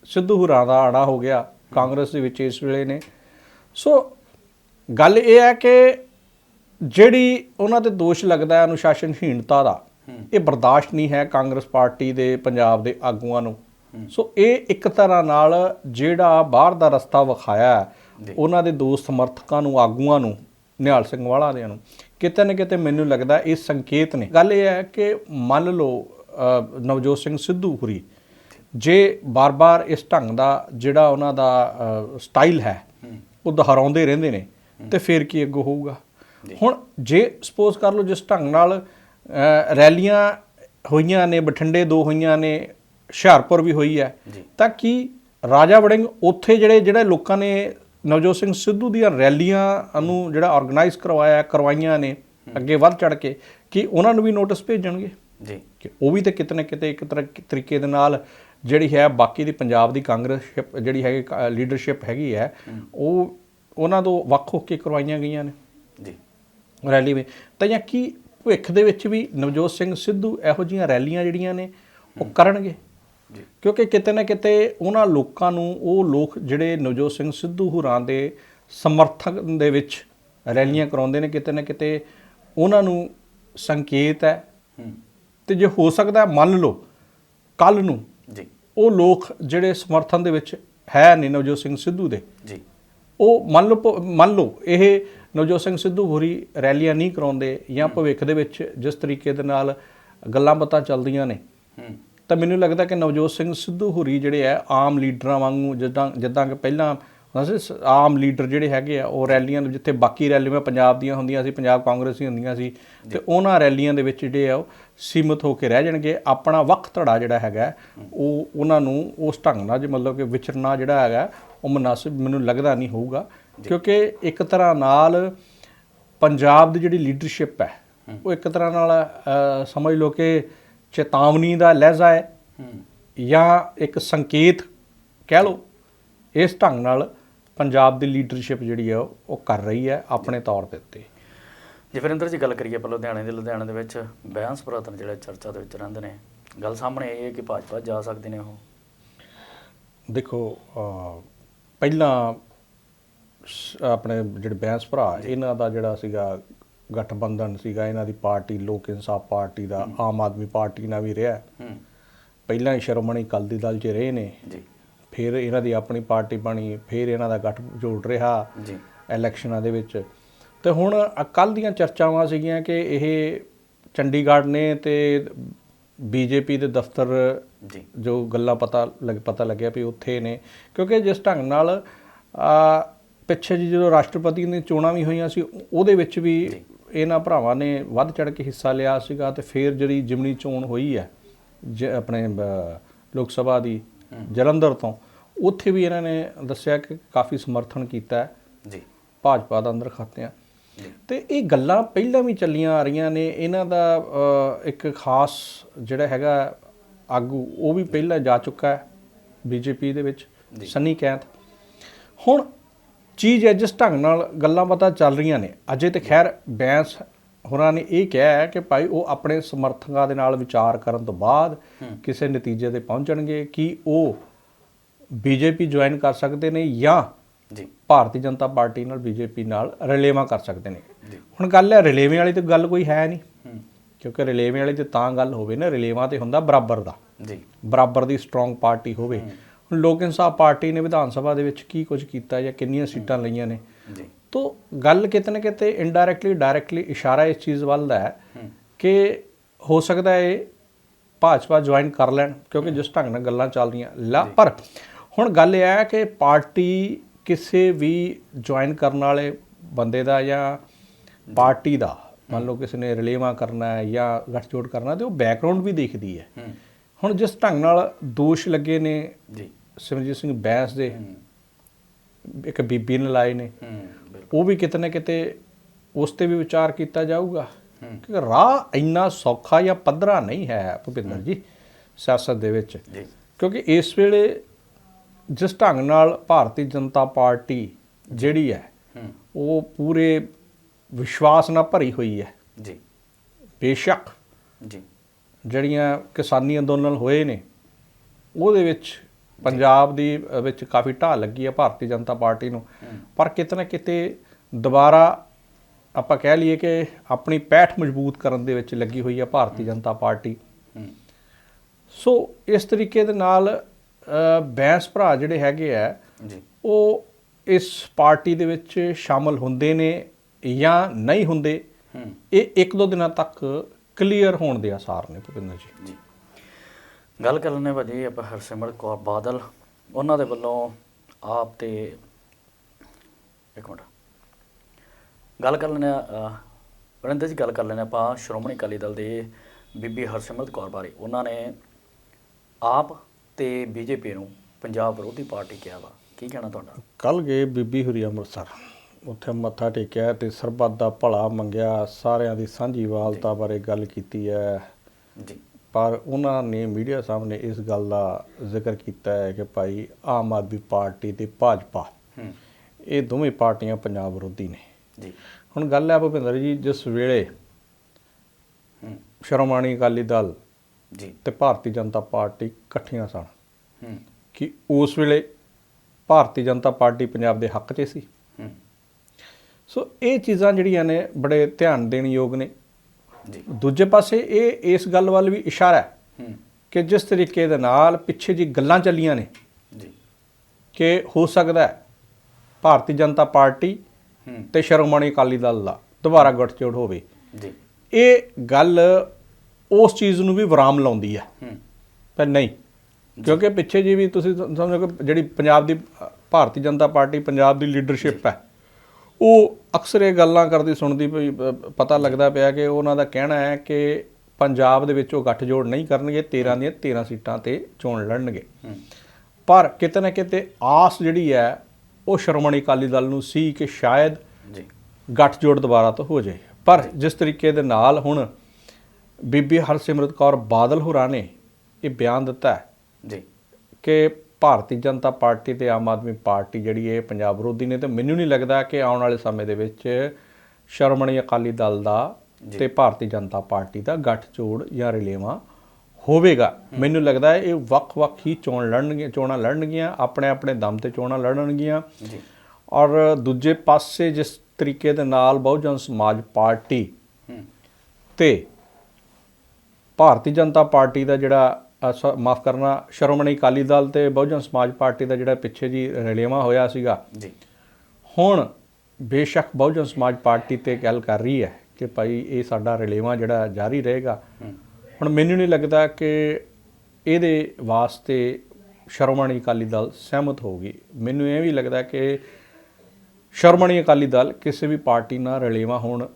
ਸਿੱਧੂ ਹੁਰਾਂ ਦਾ ਆੜਾ ਹੋ ਗਿਆ ਕਾਂਗਰਸ ਦੇ ਵਿੱਚ ਇਸ ਵੇਲੇ ਨੇ। ਸੋ ਗੱਲ ਇਹ ਹੈ ਕਿ ਜਿਹੜੀ ਉਹਨਾਂ ਤੇ ਦੋਸ਼ ਲੱਗਦਾ ਹੈ ਅਨੁਸ਼ਾਸਨਹੀਣਤਾ ਦਾ ਇਹ ਬਰਦਾਸ਼ਤ ਨਹੀਂ ਹੈ ਕਾਂਗਰਸ ਪਾਰਟੀ ਦੇ ਪੰਜਾਬ ਦੇ ਆਗੂਆਂ ਨੂੰ। ਸੋ ਇਹ ਇੱਕ ਤਰ੍ਹਾਂ ਨਾਲ ਜਿਹੜਾ ਬਾਹਰ ਦਾ ਰਸਤਾ ਵਿਖਾਇਆ ਹੈ, ਉਹਨਾਂ ਦੇ ਦੋ ਸਮਰਥਕਾਂ ਨੂੰ ਆਗੂਆਂ ਨੂੰ ਨਿਹਾਲ ਸਿੰਘ ਵਾਲਾ ਦੇ ਨੂੰ ਕਿਤੇ ਨਾ ਕਿਤੇ ਮੈਨੂੰ ਲੱਗਦਾ ਇਹ ਸੰਕੇਤ ਨੇ। ਗੱਲ ਇਹ ਹੈ ਕਿ ਮੰਨ ਲਓ ਨਵਜੋਤ ਸਿੰਘ ਸਿੱਧੂ ਹੁਰੀ ਜੇ ਬਾਰ-ਬਾਰ ਇਸ ਢੰਗ ਦਾ ਜਿਹੜਾ ਉਹਨਾਂ ਦਾ ਸਟਾਈਲ ਹੈ ਉਹ ਦੁਹਰਾਉਂਦੇ ਰਹਿੰਦੇ ਨੇ ਤੇ ਫਿਰ ਕੀ ਅੱਗੋਂ ਹੋਊਗਾ? ਹੁਣ ਜੇ ਸਪੋਜ਼ ਕਰ ਲਓ ਜਿਸ ਢੰਗ ਨਾਲ ਰੈਲੀਆਂ ਹੋਈਆਂ ਨੇ ਬਠਿੰਡੇ ਦੋ ਹੋਈਆਂ ਨੇ ਹੁਸ਼ਿਆਰਪੁਰ ਵੀ ਹੋਈ ਹੈ। ਤਾਂ ਕੀ ਰਾਜਾ ਵੜਿੰਗ ਉੱਥੇ ਜਿਹੜੇ ਜਿਹੜੇ ਲੋਕਾਂ ਨੇ ਨਵਜੋਤ ਸਿੰਘ ਸਿੱਧੂ ਦੀਆਂ ਰੈਲੀਆਂ ਨੂੰ ਜਿਹੜਾ ਆਰਗੇਨਾਈਜ਼ ਕਰਵਾਇਆ ਕਰਵਾਈਆਂ ਨੇ ਅੱਗੇ ਵੱਧ ਚੜ ਕੇ ਕਿ ਉਹਨਾਂ ਨੂੰ ਵੀ ਨੋਟਿਸ ਭੇਜਣਗੇ? ਜੀ। ਕਿ ਉਹ ਵੀ ਤੇ ਕਿਤੇ ਨਾ ਕਿਤੇ ਇੱਕ ਤਰ੍ਹਾਂ ਤਰੀਕੇ ਦੇ ਨਾਲ ਜਿਹੜੀ ਹੈ ਬਾਕੀ ਦੀ ਪੰਜਾਬ ਦੀ ਕਾਂਗਰਸ ਜਿਹੜੀ ਹੈਗੀ ਲੀਡਰਸ਼ਿਪ ਹੈਗੀ ਹੈ ਉਹ ਉਹਨਾਂ ਤੋਂ ਵੱਖ ਹੋ ਕੇ ਕਰਵਾਈਆਂ ਗਈਆਂ ਨੇ। ਜੀ। ਰੈਲੀ ਵਿੱਚ ਤਾਂ ਜਾਂ ਕੀ ਭਵਿੱਖ ਦੇ ਵਿੱਚ ਵੀ ਨਵਜੋਤ ਸਿੰਘ ਸਿੱਧੂ ਇਹੋ ਜਿਹੀਆਂ ਰੈਲੀਆਂ ਜਿਹੜੀਆਂ ਨੇ ਉਹ ਕਰਨਗੇ? ਕਿਉਂਕਿ ਕਿਤੇ ਨਾ ਕਿਤੇ ਉਹਨਾਂ ਲੋਕਾਂ ਨੂੰ ਉਹ ਲੋਕ ਜਿਹੜੇ ਨਵਜੋਤ ਸਿੰਘ ਸਿੱਧੂ ਹੁਰਾਂ ਦੇ ਸਮਰਥਕ ਦੇ ਵਿੱਚ ਰੈਲੀਆਂ ਕਰਾਉਂਦੇ ਨੇ ਕਿਤੇ ਨਾ ਕਿਤੇ ਉਹਨਾਂ ਨੂੰ ਸੰਕੇਤ ਹੈ। ਤੇ ਜੇ ਹੋ ਸਕਦਾ ਮੰਨ ਲਓ ਕੱਲ ਨੂੰ ਜੀ। ਉਹ ਲੋਕ ਜਿਹੜੇ ਸਮਰਥਨ ਦੇ ਵਿੱਚ ਹੈ ਨੇ ਨਵਜੋਤ ਸਿੰਘ ਸਿੱਧੂ ਦੇ। ਜੀ। ਉਹ ਮੰਨ ਲਓ ਮੰਨ ਲਓ ਇਹ ਨਵਜੋਤ ਸਿੰਘ ਸਿੱਧੂ ਹੋਰੀ ਰੈਲੀਆਂ ਨਹੀਂ ਕਰਾਉਂਦੇ ਜਾਂ ਭਵਿੱਖ ਦੇ ਵਿੱਚ ਜਿਸ ਤਰੀਕੇ ਦੇ ਨਾਲ ਗੱਲਾਂ ਬਾਤਾਂ ਚੱਲਦੀਆਂ ਨੇ। ਹੂੰ। ਤਾਂ ਮੈਨੂੰ ਲੱਗਦਾ ਕਿ ਨਵਜੋਤ ਸਿੰਘ ਸਿੱਧੂ ਹੁਰੀ ਜਿਹੜੇ ਆ ਆਮ ਲੀਡਰਾਂ ਵਾਂਗੂ ਜਿੱਦਾਂ ਜਿੱਦਾਂ ਕਿ ਪਹਿਲਾਂ ਆਮ ਲੀਡਰ ਜਿਹੜੇ ਹੈਗੇ ਆ ਉਹ ਰੈਲੀਆਂ ਜਿੱਥੇ ਬਾਕੀ ਰੈਲੀਆਂ ਪੰਜਾਬ ਦੀਆਂ ਹੁੰਦੀਆਂ ਸੀ ਪੰਜਾਬ ਕਾਂਗਰਸ ਹੀ ਹੁੰਦੀਆਂ ਸੀ ਤੇ ਉਹਨਾਂ ਰੈਲੀਆਂ ਦੇ ਵਿੱਚ ਜਿਹੜੇ ਆ ਉਹ ਸੀਮਤ ਹੋ ਕੇ ਰਹਿ ਜਾਣਗੇ। ਆਪਣਾ ਵਕਤ ਧੜਾ ਜਿਹੜਾ ਹੈਗਾ ਉਹ ਉਹਨਾਂ ਨੂੰ ਉਸ ਢੰਗ ਨਾਲ ਜੇ ਮਤਲਬ ਕਿ ਵਿਚਰਨਾ ਜਿਹੜਾ ਹੈਗਾ ਉਹ ਮناسب ਮੈਨੂੰ ਲੱਗਦਾ ਨਹੀਂ ਹੋਊਗਾ। ਕਿਉਂਕਿ ਇੱਕ ਤਰ੍ਹਾਂ ਨਾਲ ਪੰਜਾਬ ਦੀ ਜਿਹੜੀ ਲੀਡਰਸ਼ਿਪ ਹੈ ਉਹ ਇੱਕ ਤਰ੍ਹਾਂ ਨਾਲ ਸਮਝ ਲਓ ਕਿ ਚੇਤਾਵਨੀ ਦਾ ਲਹਿਜ਼ਾ ਹੈ ਜਾਂ ਇੱਕ ਸੰਕੇਤ ਕਹਿ ਲਓ ਇਸ ਢੰਗ ਨਾਲ ਪੰਜਾਬ ਦੀ ਲੀਡਰਸ਼ਿਪ ਜਿਹੜੀ ਹੈ ਉਹ ਕਰ ਰਹੀ ਹੈ ਆਪਣੇ ਤੌਰ ਦੇ ਉੱਤੇ। ਜੇ ਵਰਿੰਦਰ ਜੀ ਗੱਲ ਕਰੀਏ ਆਪਾਂ ਲੁਧਿਆਣੇ ਦੇ ਲੁਧਿਆਣੇ ਦੇ ਵਿੱਚ ਬੈਂਸ ਪੁਰਾਤਨ ਜਿਹੜੇ ਚਰਚਾ ਦੇ ਵਿੱਚ ਰਹਿੰਦੇ ਨੇ ਗੱਲ ਸਾਹਮਣੇ ਇਹ ਹੈ ਕਿ ਭਾਜਪਾ ਜਾ ਸਕਦੇ ਨੇ ਉਹ। ਦੇਖੋ ਪਹਿਲਾਂ ਆਪਣੇ ਜਿਹੜੇ ਬੈਂਸ ਭਰਾ ਇਹਨਾਂ ਦਾ ਜਿਹੜਾ ਸੀਗਾ ਗਠਬੰਧਨ ਸੀਗਾ ਇਹਨਾਂ ਦੀ ਪਾਰਟੀ ਲੋਕ ਇਨਸਾਫ ਪਾਰਟੀ ਦਾ ਆਮ ਆਦਮੀ ਪਾਰਟੀ ਨਾਲ ਵੀ ਰਿਹਾ। ਹੂੰ। ਪਹਿਲਾਂ ਹੀ ਸ਼੍ਰੋਮਣੀ ਅਕਾਲੀ ਦਲ 'ਚ ਰਹੇ ਨੇ। ਜੀ। ਫਿਰ ਇਹਨਾਂ ਦੀ ਆਪਣੀ ਪਾਰਟੀ ਬਣੀ ਫਿਰ ਇਹਨਾਂ ਦਾ ਗੱਠ ਜੋੜ ਰਿਹਾ ਜੀ। ਇਲੈਕਸ਼ਨਾਂ ਦੇ ਵਿੱਚ। ਤੇ ਹੁਣ ਕੱਲ ਦੀਆਂ ਚਰਚਾਵਾਂ ਸੀਗੀਆਂ ਕਿ ਇਹ ਚੰਡੀਗੜ੍ਹ ਨੇ ਤੇ ਬੀਜੇਪੀ ਦੇ ਦਫ਼ਤਰ ਜੀ। ਜੋ ਗੱਲਾਂ ਪਤਾ ਲੱਗ ਪਤਾ ਲੱਗਿਆ ਵੀ ਉੱਥੇ ਨੇ। ਕਿਉਂਕਿ ਜਿਸ ਢੰਗ ਨਾਲ ਆ ਪਿੱਛੇ ਜੀ ਜਦੋਂ ਰਾਸ਼ਟਰਪਤੀ ਦੀਆਂ ਚੋਣਾਂ ਵੀ ਹੋਈਆਂ ਸੀ ਉਹਦੇ ਵਿੱਚ ਵੀ ਇਹਨਾਂ ਭਰਾਵਾਂ ਨੇ ਵੱਧ ਚੜ ਕੇ ਹਿੱਸਾ ਲਿਆ ਸੀਗਾ ਤੇ ਫਿਰ ਜਿਹੜੀ ਜਿਮਨੀ ਚੋਣ ਹੋਈ ਹੈ ਆਪਣੇ ਲੋਕ ਸਭਾ ਦੀ ਜਲੰਧਰ ਤੋਂ ਉੱਥੇ ਵੀ ਇਹਨਾਂ ਨੇ ਦੱਸਿਆ ਕਿ ਕਾਫੀ ਸਮਰਥਨ ਕੀਤਾ ਹੈ ਜੀ। ਭਾਜਪਾ ਦਾ ਅੰਦਰ ਖਾਤਿਆਂ। ਤੇ ਇਹ ਗੱਲਾਂ ਪਹਿਲਾਂ ਵੀ ਚੱਲੀਆਂ ਆ ਰਹੀਆਂ ਨੇ ਇਹਨਾਂ ਦਾ ਇੱਕ ਖਾਸ ਜਿਹੜਾ ਹੈਗਾ ਆਗੂ ਉਹ ਵੀ ਪਹਿਲਾਂ ਜਾ ਚੁੱਕਾ ਹੈ ਬੀਜੇਪੀ ਦੇ ਵਿੱਚ ਸਨੀ ਕੈਂਥ। ਹੁਣ ਚੀਜ਼ ਹੈ ਜਿਸ ਢੰਗ ਨਾਲ ਗੱਲਾਂ ਬਾਤਾਂ ਚੱਲ ਰਹੀਆਂ ਨੇ। ਅਜੇ ਤੇ ਖੈਰ ਬੈਂਸ ਹੋਰਾਂ ਨੇ ਇਹ ਕਿਹਾ ਹੈ ਕਿ ਭਾਈ ਉਹ ਆਪਣੇ ਸਮਰਥਕਾਂ ਦੇ ਨਾਲ ਵਿਚਾਰ ਕਰਨ ਤੋਂ ਬਾਅਦ ਕਿਸੇ ਨਤੀਜੇ ਤੇ ਪਹੁੰਚਣਗੇ ਕਿ ਉਹ ਬੀਜੇਪੀ ਜੁਆਇਨ ਕਰ ਸਕਦੇ ਨੇ ਜਾਂ ਜੀ। ਭਾਰਤੀ ਜਨਤਾ ਪਾਰਟੀ ਨਾਲ ਬੀਜੇਪੀ ਨਾਲ ਰਿਲੇਵਾ ਕਰ ਸਕਦੇ ਨੇ। ਹੁਣ ਗੱਲ ਹੈ ਰਿਲੇਵੇਂ ਵਾਲੀ ਤੇ ਗੱਲ ਕੋਈ ਹੈ ਨਹੀਂ। ਕਿਉਂਕਿ ਰਿਲੇਵੇਂ ਵਾਲੀ ਤੇ ਤਾਂ ਗੱਲ ਹੋਵੇ ਨਾ ਰਿਲੇਵਾ ਤੇ ਹੁੰਦਾ ਬਰਾਬਰ ਦਾ। ਜੀ। ਬਰਾਬਰ ਦੀ ਸਟਰੋਂਗ ਪਾਰਟੀ ਹੋਵੇ। ਲੋਕ ਇਨਸਾਫ ਪਾਰਟੀ ਨੇ ਵਿਧਾਨ ਸਭਾ ਦੇ ਵਿੱਚ ਕੀ ਕੁਝ ਕੀਤਾ ਜਾਂ ਕਿੰਨੀਆਂ ਸੀਟਾਂ ਲਈਆਂ ਨੇ। ਜੀ। ਤੋ ਗੱਲ ਕਿਤੇ ਨਾ ਕਿਤੇ ਇਨਡਾਇਰੈਕਟਲੀ ਡਾਇਰੈਕਟਲੀ ਇਸ਼ਾਰਾ ਇਸ ਚੀਜ਼ ਵੱਲ ਦਾ ਹੈ ਕਿ ਹੋ ਸਕਦਾ ਹੈ ਭਾਜਪਾ ਜੁਆਇਨ ਕਰ ਲੈਣ ਕਿਉਂਕਿ ਜਿਸ ਢੰਗ ਨਾਲ ਗੱਲਾਂ ਚੱਲ ਰਹੀਆਂ ਲਾ ਪਰ ਹੁਣ ਗੱਲ ਇਹ ਹੈ ਕਿ ਪਾਰਟੀ ਕਿਸੇ ਵੀ ਜੁਆਇਨ ਕਰਨ ਵਾਲੇ ਬੰਦੇ ਦਾ ਜਾਂ ਪਾਰਟੀ ਦਾ ਮੰਨ ਲਓ ਕਿਸੇ ਨੇ ਰਿਲੇਵਾ ਕਰਨਾ ਹੈ ਜਾਂ ਗੱਠਜੋੜ ਕਰਨਾ ਤੇ ਉਹ ਬੈਕਗ੍ਰਾਉਂਡ ਵੀ ਦੇਖਦੀ ਹੈ। ਹੂੰ। ਹੁਣ ਜਿਸ ਢੰਗ ਨਾਲ ਦੋਸ਼ ਲੱਗੇ ਨੇ ਜੀ। ਸਿਮਰਜੀਤ ਸਿੰਘ ਬੈਂਸ ਦੇ ਇੱਕ ਬੀਬੀ ਨੇ ਲਾਏ ਨੇ ਉਹ ਵੀ ਕਿਤੇ ਨਾ ਕਿਤੇ ਉਸ ਤੇ ਵੀ ਵਿਚਾਰ ਕੀਤਾ ਜਾਊਗਾ। ਕਿ ਰਾਹ ਇੰਨਾ ਸੌਖਾ ਜਾਂ ਪੱਧਰਾ ਨਹੀਂ ਹੈ ਭੁਪਿੰਦਰ ਜੀ ਸਿਆਸਤ ਦੇ ਵਿੱਚ। ਜੀ। ਕਿਉਂਕਿ ਇਸ ਵੇਲੇ ਜਿਸ ਢੰਗ ਨਾਲ ਭਾਰਤੀ ਜਨਤਾ ਪਾਰਟੀ ਜਿਹੜੀ ਹੈ ਹੂੰ। ਉਹ ਪੂਰੇ ਵਿਸ਼ਵਾਸ ਨਾਲ ਭਰੀ ਹੋਈ ਹੈ। ਜੀ। ਬੇਸ਼ੱਕ। ਜੀ। ਜਿਹੜੀਆਂ ਕਿਸਾਨੀ ਅੰਦੋਲਨ ਹੋਏ ਨੇ ਉਹਦੇ ਵਿੱਚ ਪੰਜਾਬ ਦੀ ਵਿੱਚ ਕਾਫੀ ਢਾਹ ਲੱਗੀ ਹੈ ਭਾਰਤੀ ਜਨਤਾ ਪਾਰਟੀ ਨੂੰ। ਪਰ ਕਿਤੇ ਨਾ ਕਿਤੇ ਦੁਬਾਰਾ ਆਪਾਂ ਕਹਿ ਲਈਏ ਕਿ ਆਪਣੀ ਪੈਠ ਮਜ਼ਬੂਤ ਕਰਨ ਦੇ ਵਿੱਚ ਲੱਗੀ ਹੋਈ ਹੈ ਭਾਰਤੀ ਜਨਤਾ ਪਾਰਟੀ। ਸੋ ਇਸ ਤਰੀਕੇ ਦੇ ਨਾਲ ਬੈਂਸ ਭਰਾ ਜਿਹੜੇ ਹੈਗੇ ਆ ਉਹ ਇਸ ਪਾਰਟੀ ਦੇ ਵਿੱਚ ਸ਼ਾਮਲ ਹੁੰਦੇ ਨੇ ਜਾਂ ਨਹੀਂ ਹੁੰਦੇ ਇਹ ਇੱਕ ਦੋ ਦਿਨਾਂ ਤੱਕ ਕਲੀਅਰ ਹੋਣ ਦੇ ਆਸਾਰ ਨੇ ਭੁਪਿੰਦਰ ਜੀ। ਜੀ। ਗੱਲ ਕਰ ਹਾਂ ਭਾਜੀ ਆਪਾਂ ਹਰਸਿਮਰਤ ਕੌਰ ਬਾਦਲ। ਉਹਨਾਂ ਦੇ ਵੱਲੋਂ ਆਪ ਤੇ ਇੱਕ ਮਿੰਟ। ਗੱਲ ਕਰ ਆ ਵਰਿੰਦਰ ਜੀ ਗੱਲ ਕਰ ਹਾਂ ਆਪਾਂ ਸ਼੍ਰੋਮਣੀ ਅਕਾਲੀ ਦਲ ਦੇ ਬੀਬੀ ਹਰਸਿਮਰਤ ਕੌਰ ਬਾਰੇ। ਉਹਨਾਂ ਨੇ ਆਪ ਤੇ ਬੀਜੇਪੀ ਨੂੰ ਪੰਜਾਬ ਵਿਰੋਧੀ ਪਾਰਟੀ ਕਿਹਾ ਵਾ। ਕੀ ਕਹਿਣਾ ਤੁਹਾਡਾ? ਕੱਲ ਗਏ ਬੀਬੀ ਹੁਰੀ ਅੰਮ੍ਰਿਤਸਰ। ਉੱਥੇ ਮੱਥਾ ਟੇਕਿਆ ਤੇ ਸਰਬੱਤ ਦਾ ਭਲਾ ਮੰਗਿਆ ਸਾਰਿਆਂ ਦੀ ਸਾਂਝੀ ਵਾਲਤਾ ਬਾਰੇ ਗੱਲ ਕੀਤੀ ਹੈ। ਜੀ। ਪਰ ਉਹਨਾਂ ਨੇ ਮੀਡੀਆ ਸਾਹਮਣੇ ਇਸ ਗੱਲ ਦਾ ਜ਼ਿਕਰ ਕੀਤਾ ਹੈ ਕਿ ਭਾਈ ਆਮ ਆਦਮੀ ਪਾਰਟੀ ਤੇ ਭਾਜਪਾ ਇਹ ਦੋਵੇਂ ਪਾਰਟੀਆਂ ਪੰਜਾਬ ਵਿਰੋਧੀ ਨੇ। ਜੀ। ਹੁਣ ਗੱਲ ਹੈ ਭੁਪਿੰਦਰ ਜੀ ਜਿਸ ਵੇਲੇ ਸ਼੍ਰੋਮਣੀ ਅਕਾਲੀ ਦਲ ਜੀ। ਤੇ ਭਾਰਤੀ ਜਨਤਾ ਪਾਰਟੀ ਇਕੱਠੀਆਂ ਸਨ ਹੂੰ। ਕਿ ਉਸ ਵੇਲੇ ਭਾਰਤੀ ਜਨਤਾ ਪਾਰਟੀ ਪੰਜਾਬ ਦੇ ਹੱਕ 'ਚ ਸੀ? ਸੋ ਇਹ ਚੀਜ਼ਾਂ ਜਿਹੜੀਆਂ ਨੇ ਬੜੇ ਧਿਆਨ ਦੇਣ ਯੋਗ ਨੇ। ਜੀ। ਦੂਜੇ ਪਾਸੇ ਇਹ ਇਸ ਗੱਲ ਵੱਲ ਵੀ ਇਸ਼ਾਰਾ ਹੈ ਕਿ ਜਿਸ ਤਰੀਕੇ ਦੇ ਨਾਲ ਪਿੱਛੇ ਜੀ ਗੱਲਾਂ ਚੱਲੀਆਂ ਨੇ। ਜੀ। ਕਿ ਹੋ ਸਕਦਾ ਹੈ ਭਾਰਤੀ ਜਨਤਾ ਪਾਰਟੀ ਤੇ ਸ਼੍ਰੋਮਣੀ ਅਕਾਲੀ ਦਲ ਦਾ ਦੁਬਾਰਾ ਗੱਠਜੋੜ ਹੋਵੇ। ਜੀ। ਇਹ ਗੱਲ ਉਸ ਚੀਜ਼ ਨੂੰ ਵੀ ਵਿਰਾਮ ਲਾਉਂਦੀ ਹੈ। ਪਰ ਨਹੀਂ। ਕਿਉਂਕਿ ਪਿੱਛੇ ਜੀ ਵੀ ਤੁਸੀਂ ਸਮ- ਸਮਝੋ ਕਿ ਜਿਹੜੀ ਪੰਜਾਬ ਦੀ ਭਾਰਤੀ ਜਨਤਾ ਪਾਰਟੀ ਪੰਜਾਬ ਦੀ ਲੀਡਰਸ਼ਿਪ ਹੈ। ਉਹ ਅਕਸਰ ਇਹ ਗੱਲਾਂ ਕਰਦੀ ਸੁਣਦੀ ਪਈ ਪਤਾ ਲੱਗਦਾ ਪਿਆ ਕਿ ਉਹਨਾਂ ਦਾ ਕਹਿਣਾ ਹੈ ਕਿ ਪੰਜਾਬ ਦੇ ਵਿੱਚ ਉਹ ਗੱਠਜੋੜ ਨਹੀਂ ਕਰਨਗੇ 13 ਦੀਆਂ 13 ਸੀਟਾਂ ਤੇ ਚੋਣ ਲੜਨਗੇ। ਪਰ ਕਿਤੇ ਨਾ ਕਿਤੇ ਆਸ ਜਿਹੜੀ ਹੈ ਉਹ ਸ਼੍ਰੋਮਣੀ ਅਕਾਲੀ ਦਲ ਨੂੰ ਸੀ ਕਿ ਸ਼ਾਇਦ ਜੀ। ਗੱਠਜੋੜ ਦੁਬਾਰਾ ਤੋਂ ਹੋ ਜਾਏ। ਪਰ ਜਿਸ ਤਰੀਕੇ ਦੇ ਨਾਲ ਹੁਣ ਬੀਬੀ ਹਰਸਿਮਰਤ ਕੌਰ ਬਾਦਲ ਹੋਰਾਂ ਨੇ ਇਹ ਬਿਆਨ ਦਿੱਤਾ ਹੈ ਜੀ। ਕਿ ਭਾਰਤੀ ਜਨਤਾ ਪਾਰਟੀ ਤੇ ਆਮ ਆਦਮੀ ਪਾਰਟੀ ਜਿਹੜੀ ਹੈ ਪੰਜਾਬ ਵਿਰੋਧੀ ਨੇ ਤੇ ਮੈਨੂੰ ਨਹੀਂ ਲੱਗਦਾ ਕਿ ਆਉਣ ਵਾਲੇ ਸਮੇਂ ਦੇ ਵਿੱਚ ਸ਼੍ਰੋਮਣੀ ਅਕਾਲੀ ਦਲ ਦਾ। ਤੇ ਭਾਰਤੀ ਜਨਤਾ ਪਾਰਟੀ ਦਾ ਗੱਠਜੋੜ ਜਾਂ ਰਿਲੇਵਾ ਹੋਵੇਗਾ। ਮੈਨੂੰ ਲੱਗਦਾ ਹੈ ਇਹ ਵੱਖ-ਵੱਖ ਹੀ ਚੋਣ ਲੜਨਗੇ ਚੋਣਾਂ ਲੜਨਗੀਆਂ ਆਪਣੇ ਆਪਣੇ ਦਮ ਤੇ ਚੋਣਾਂ ਲੜਨਗੀਆਂ। ਜੀ। ਔਰ ਦੂਜੇ ਪਾਸੇ ਜਿਸ ਤਰੀਕੇ ਦੇ ਨਾਲ ਬਹੁਜਨ ਸਮਾਜ ਪਾਰਟੀ ਤੇ ਭਾਰਤੀ ਜਨਤਾ ਪਾਰਟੀ ਦਾ ਜਿਹੜਾ ਮਾਫ ਕਰਨਾ ਸ਼੍ਰੋਮਣੀ ਅਕਾਲੀ ਦਲ ਤੇ ਬਹੁਜਨ ਸਮਾਜ ਪਾਰਟੀ ਦਾ ਜਿਹੜਾ ਪਿੱਛੇ ਜੀ ਰਲੇਵਾਂ ਹੋਇਆ ਸੀਗਾ। ਜੀ। ਹੁਣ ਬੇਸ਼ੱਕ ਬਹੁਜਨ ਸਮਾਜ ਪਾਰਟੀ ਤੇ ਗੱਲ ਕਰ ਰਹੀ ਹੈ ਕਿ ਭਾਈ ਇਹ ਸਾਡਾ ਰਲੇਵਾਂ ਜਿਹੜਾ ਜਾਰੀ ਰਹੇਗਾ। ਹੁਣ ਮੈਨੂੰ ਨਹੀਂ ਲੱਗਦਾ ਕਿ ਇਹਦੇ ਵਾਸਤੇ ਸ਼੍ਰੋਮਣੀ ਅਕਾਲੀ ਦਲ ਸਹਿਮਤ ਹੋਊਗੀ। ਮੈਨੂੰ ਇਹ ਵੀ ਲੱਗਦਾ ਕਿ ਸ਼੍ਰੋਮਣੀ ਅਕਾਲੀ ਦਲ ਕਿਸੇ ਵੀ ਪਾਰਟੀ ਨਾਲ ਰਲੇਵਾਂ ਹੁਣ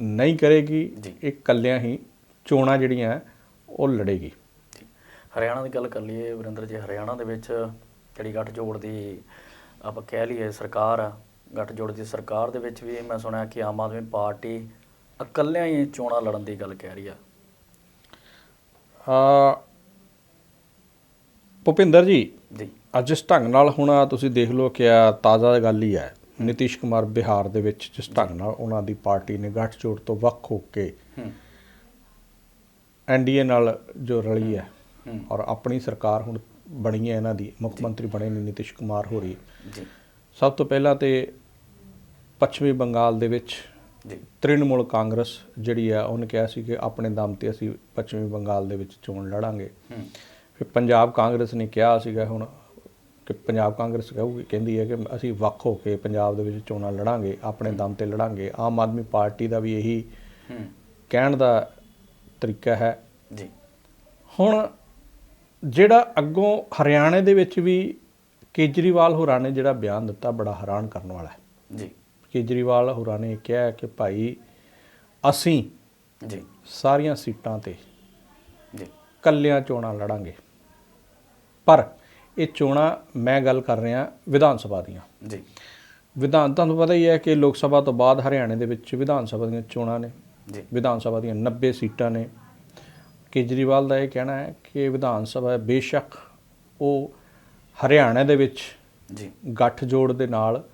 ਨਹੀਂ ਕਰੇਗੀ। ਇਹ ਕੱਲਿਆਂ ਹੀ ਚੋਣਾਂ ਜਿਹੜੀਆਂ ਉਹ ਲੜੇਗੀ। ਹਰਿਆਣਾ ਦੀ ਗੱਲ ਕਰ ਲਈਏ ਵਰਿੰਦਰ ਜੀ ਹਰਿਆਣਾ ਦੇ ਵਿੱਚ ਜਿਹੜੀ ਗੱਠਜੋੜ ਦੀ ਆਪਾਂ ਕਹਿ ਲਈਏ ਸਰਕਾਰ ਆ ਗੱਠਜੋੜ ਦੀ ਸਰਕਾਰ ਦੇ ਵਿੱਚ ਵੀ ਮੈਂ ਸੁਣਿਆ ਕਿ ਆਮ ਆਦਮੀ ਪਾਰਟੀ ਇਕੱਲਿਆਂ ਹੀ ਚੋਣਾਂ ਲੜਨ ਦੀ ਗੱਲ ਕਹਿ ਰਹੀ ਆ। ਆ ਭੁਪਿੰਦਰ ਜੀ ਜੀ। ਅੱਜ ਜਿਸ ਢੰਗ ਨਾਲ ਹੁਣ ਤੁਸੀਂ ਦੇਖ ਲਓ ਕਿ ਆ ਤਾਜ਼ਾ ਗੱਲ ਹੀ ਹੈ। ਨਿਤਿਸ਼ ਕੁਮਾਰ ਬਿਹਾਰ ਦੇ ਵਿੱਚ ਜਿਸ ਢੰਗ ਨਾਲ ਉਹਨਾਂ ਦੀ ਪਾਰਟੀ ਨੇ ਗੱਠਜੋੜ ਤੋਂ ਵੱਖ ਹੋ ਕੇ ਹੂੰ। ਐਨਡੀਏ ਨਾਲ ਜੋ ਰਲੀ ਹੂੰ। ਔਰ ਆਪਣੀ ਸਰਕਾਰ ਹੁਣ ਬਣੀ ਹੈ ਇਹਨਾਂ ਦੀ ਮੁੱਖ ਮੰਤਰੀ ਬਣੇ ਨੇ ਨਿਤਿਸ਼ ਕੁਮਾਰ ਹੋਰੀ। ਜੀ। ਸਭ ਤੋਂ ਪਹਿਲਾਂ ਤੇ ਪੱਛਮੀ ਬੰਗਾਲ ਦੇ ਵਿੱਚ ਜੀ। ਤ੍ਰਿਣਮੂਲ ਕਾਂਗਰਸ ਜਿਹੜੀ ਹੈ ਉਹਨੇ ਕਿਹਾ ਸੀ ਕਿ ਆਪਣੇ ਦਮ ਤੇ ਅਸੀਂ ਪੱਛਮੀ ਬੰਗਾਲ ਦੇ ਵਿੱਚ ਚੋਣ ਲੜਾਂਗੇ। ਹੂੰ। ਫਿਰ ਪੰਜਾਬ ਕਾਂਗਰਸ ਨੇ ਕਿਹਾ ਸੀਗਾ ਹੁਣ ਕਿ ਪੰਜਾਬ ਕਾਂਗਰਸ ਕਹੂਗੀ ਕਹਿੰਦੀ ਹੈ ਕਿ ਅਸੀਂ ਵੱਖ ਹੋ ਕੇ ਪੰਜਾਬ ਦੇ ਵਿੱਚ ਚੋਣਾਂ ਲੜਾਂਗੇ ਆਪਣੇ ਦਮ ਤੇ ਲੜਾਂਗੇ। ਆਮ ਆਦਮੀ ਪਾਰਟੀ ਦਾ ਵੀ ਇਹੀ ਹੂੰ। ਕਹਿਣ ਦਾ ਤਰੀਕਾ ਹੈ। ਜੀ। ਹੁਣ ਜਿਹੜਾ ਅੱਗੋਂ ਹਰਿਆਣੇ ਦੇ ਵਿੱਚ ਵੀ ਕੇਜਰੀਵਾਲ ਹੋਰਾਂ ਨੇ ਜਿਹੜਾ ਬਿਆਨ ਦਿੱਤਾ ਬੜਾ ਹੈਰਾਨ ਕਰਨ ਵਾਲਾ ਹੈ। ਜੀ। ਕੇਜਰੀਵਾਲ ਹੋਰਾਂ ਨੇ ਕਿਹਾ ਕਿ ਭਾਈ ਅਸੀਂ ਜੀ। ਸਾਰੀਆਂ ਸੀਟਾਂ ਤੇ ਜੀ। ਕੱਲਿਆਂ ਚੋਣਾਂ ਲੜਾਂਗੇ। ਪਰ ਇਹ ਚੋਣਾਂ ਮੈਂ ਗੱਲ ਕਰ ਰਿਹਾ ਵਿਧਾਨ ਸਭਾ ਦੀਆਂ। ਜੀ। ਵਿਧਾਨ ਤੁਹਾਨੂੰ ਪਤਾ ਹੀ ਹੈ ਕਿ ਲੋਕ ਸਭਾ ਤੋਂ ਬਾਅਦ ਹਰਿਆਣੇ ਦੇ ਵਿੱਚ ਵਿਧਾਨ ਸਭਾ ਦੀਆਂ ਚੋਣਾਂ ਨੇ। ਜੀ। ਵਿਧਾਨ ਸਭਾ ਦੀਆਂ 90 ਸੀਟਾਂ ਨੇ। ਕੇਜਰੀਵਾਲ ਦਾ ਇਹ ਕਹਿਣਾ ਹੈ ਕਿ ਵਿਧਾਨ ਸਭਾ ਬੇਸ਼ੱਕ ਉਹ ਹਰਿਆਣਾ ਦੇ ਵਿੱਚ ਜੀ। ਗੱਠਜੋੜ ਦੇ ਨਾਲ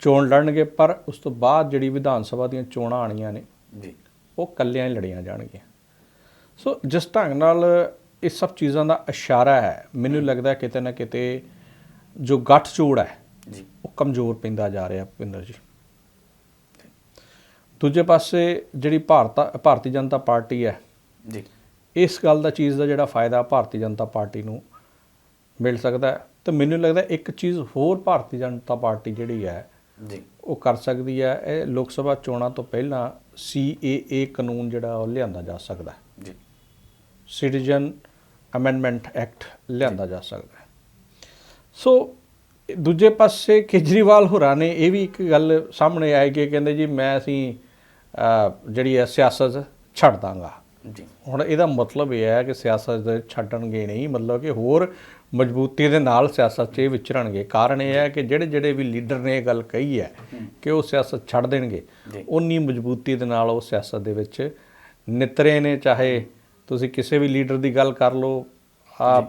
ਚੋਣ ਲੜਨਗੇ ਪਰ ਉਸ ਤੋਂ ਬਾਅਦ ਜਿਹੜੀ ਵਿਧਾਨ ਸਭਾ ਦੀਆਂ ਚੋਣਾਂ ਆਣੀਆਂ ਨੇ ਜੀ। ਉਹ ਕੱਲਿਆਂ ਹੀ ਲੜੀਆਂ ਜਾਣਗੀਆਂ। ਸੋ ਜਿਸ ਢੰਗ ਨਾਲ ਇਹ ਸਭ ਚੀਜ਼ਾਂ ਦਾ ਇਸ਼ਾਰਾ ਹੈ ਮੈਨੂੰ ਲੱਗਦਾ ਕਿਤੇ ਨਾ ਕਿਤੇ ਜੋ ਗੱਠਜੋੜ ਹੈ ਜੀ। ਉਹ ਕਮਜ਼ੋਰ ਪੈਂਦਾ ਜਾ ਰਿਹਾ ਭੁਪਿੰਦਰ ਜੀ। ਦੂਜੇ ਪਾਸੇ ਜਿਹੜੀ ਭਾਰਤ ਭਾਰਤੀ ਜਨਤਾ ਪਾਰਟੀ ਹੈ ਜੀ। ਇਸ ਗੱਲ ਦਾ ਚੀਜ਼ ਦਾ ਜਿਹੜਾ ਫਾਇਦਾ ਭਾਰਤੀ ਜਨਤਾ ਪਾਰਟੀ ਨੂੰ ਮਿਲ ਸਕਦਾ ਤੇ ਮੈਨੂੰ ਲੱਗਦਾ ਇੱਕ ਚੀਜ਼ ਹੋਰ ਭਾਰਤੀ ਜਨਤਾ ਪਾਰਟੀ ਜਿਹੜੀ ਹੈ ਜੀ। ਉਹ ਕਰ ਸਕਦੀ ਹੈ ਇਹ ਲੋਕ ਸਭਾ ਚੋਣਾਂ ਤੋਂ ਪਹਿਲਾਂ CAA ਕਾਨੂੰਨ ਜਿਹੜਾ ਉਹ ਲਿਆਂਦਾ ਜਾ ਸਕਦਾ ਜੀ। ਸਿਟੀਜ਼ਨ ਅਮੈਂਡਮੈਂਟ ਐਕਟ ਲਿਆਂਦਾ ਜਾ। ਸਕਦਾ ਹੈ। ਸੋ ਦੂਜੇ ਪਾਸੇ ਕੇਜਰੀਵਾਲ ਹੋਰਾਂ ਨੇ ਇਹ ਵੀ ਇੱਕ ਗੱਲ ਸਾਹਮਣੇ ਆਈ ਕਿ ਕਹਿੰਦੇ ਜੀ ਮੈਂ ਅਸੀਂ ਜਿਹੜੀ ਹੈ ਸਿਆਸਤ ਛੱਡ ਦਾਂਗਾ। ਜੀ। ਹੁਣ ਇਹਦਾ ਮਤਲਬ ਇਹ ਹੈ ਕਿ ਸਿਆਸਤ ਦੇ ਛੱਡਣਗੇ ਨਹੀਂ ਮਤਲਬ ਕਿ ਹੋਰ ਮਜ਼ਬੂਤੀ ਦੇ ਨਾਲ ਸਿਆਸਤ 'ਚ ਇਹ ਵਿਚਰਨਗੇ। ਕਾਰਨ ਇਹ ਹੈ ਕਿ ਜਿਹੜੇ ਜਿਹੜੇ ਵੀ ਲੀਡਰ ਨੇ ਇਹ ਗੱਲ ਕਹੀ ਹੈ ਕਿ ਉਹ ਸਿਆਸਤ ਛੱਡ ਦੇਣਗੇ। ਉਨੀ ਮਜ਼ਬੂਤੀ ਦੇ ਨਾਲ ਉਹ ਸਿਆਸਤ ਦੇ ਵਿੱਚ ਨਿਤਰੇ ਨੇ ਚਾਹੇ ਤੁਸੀਂ ਕਿਸੇ ਵੀ ਲੀਡਰ ਦੀ ਗੱਲ ਕਰ ਲਓ। ਆ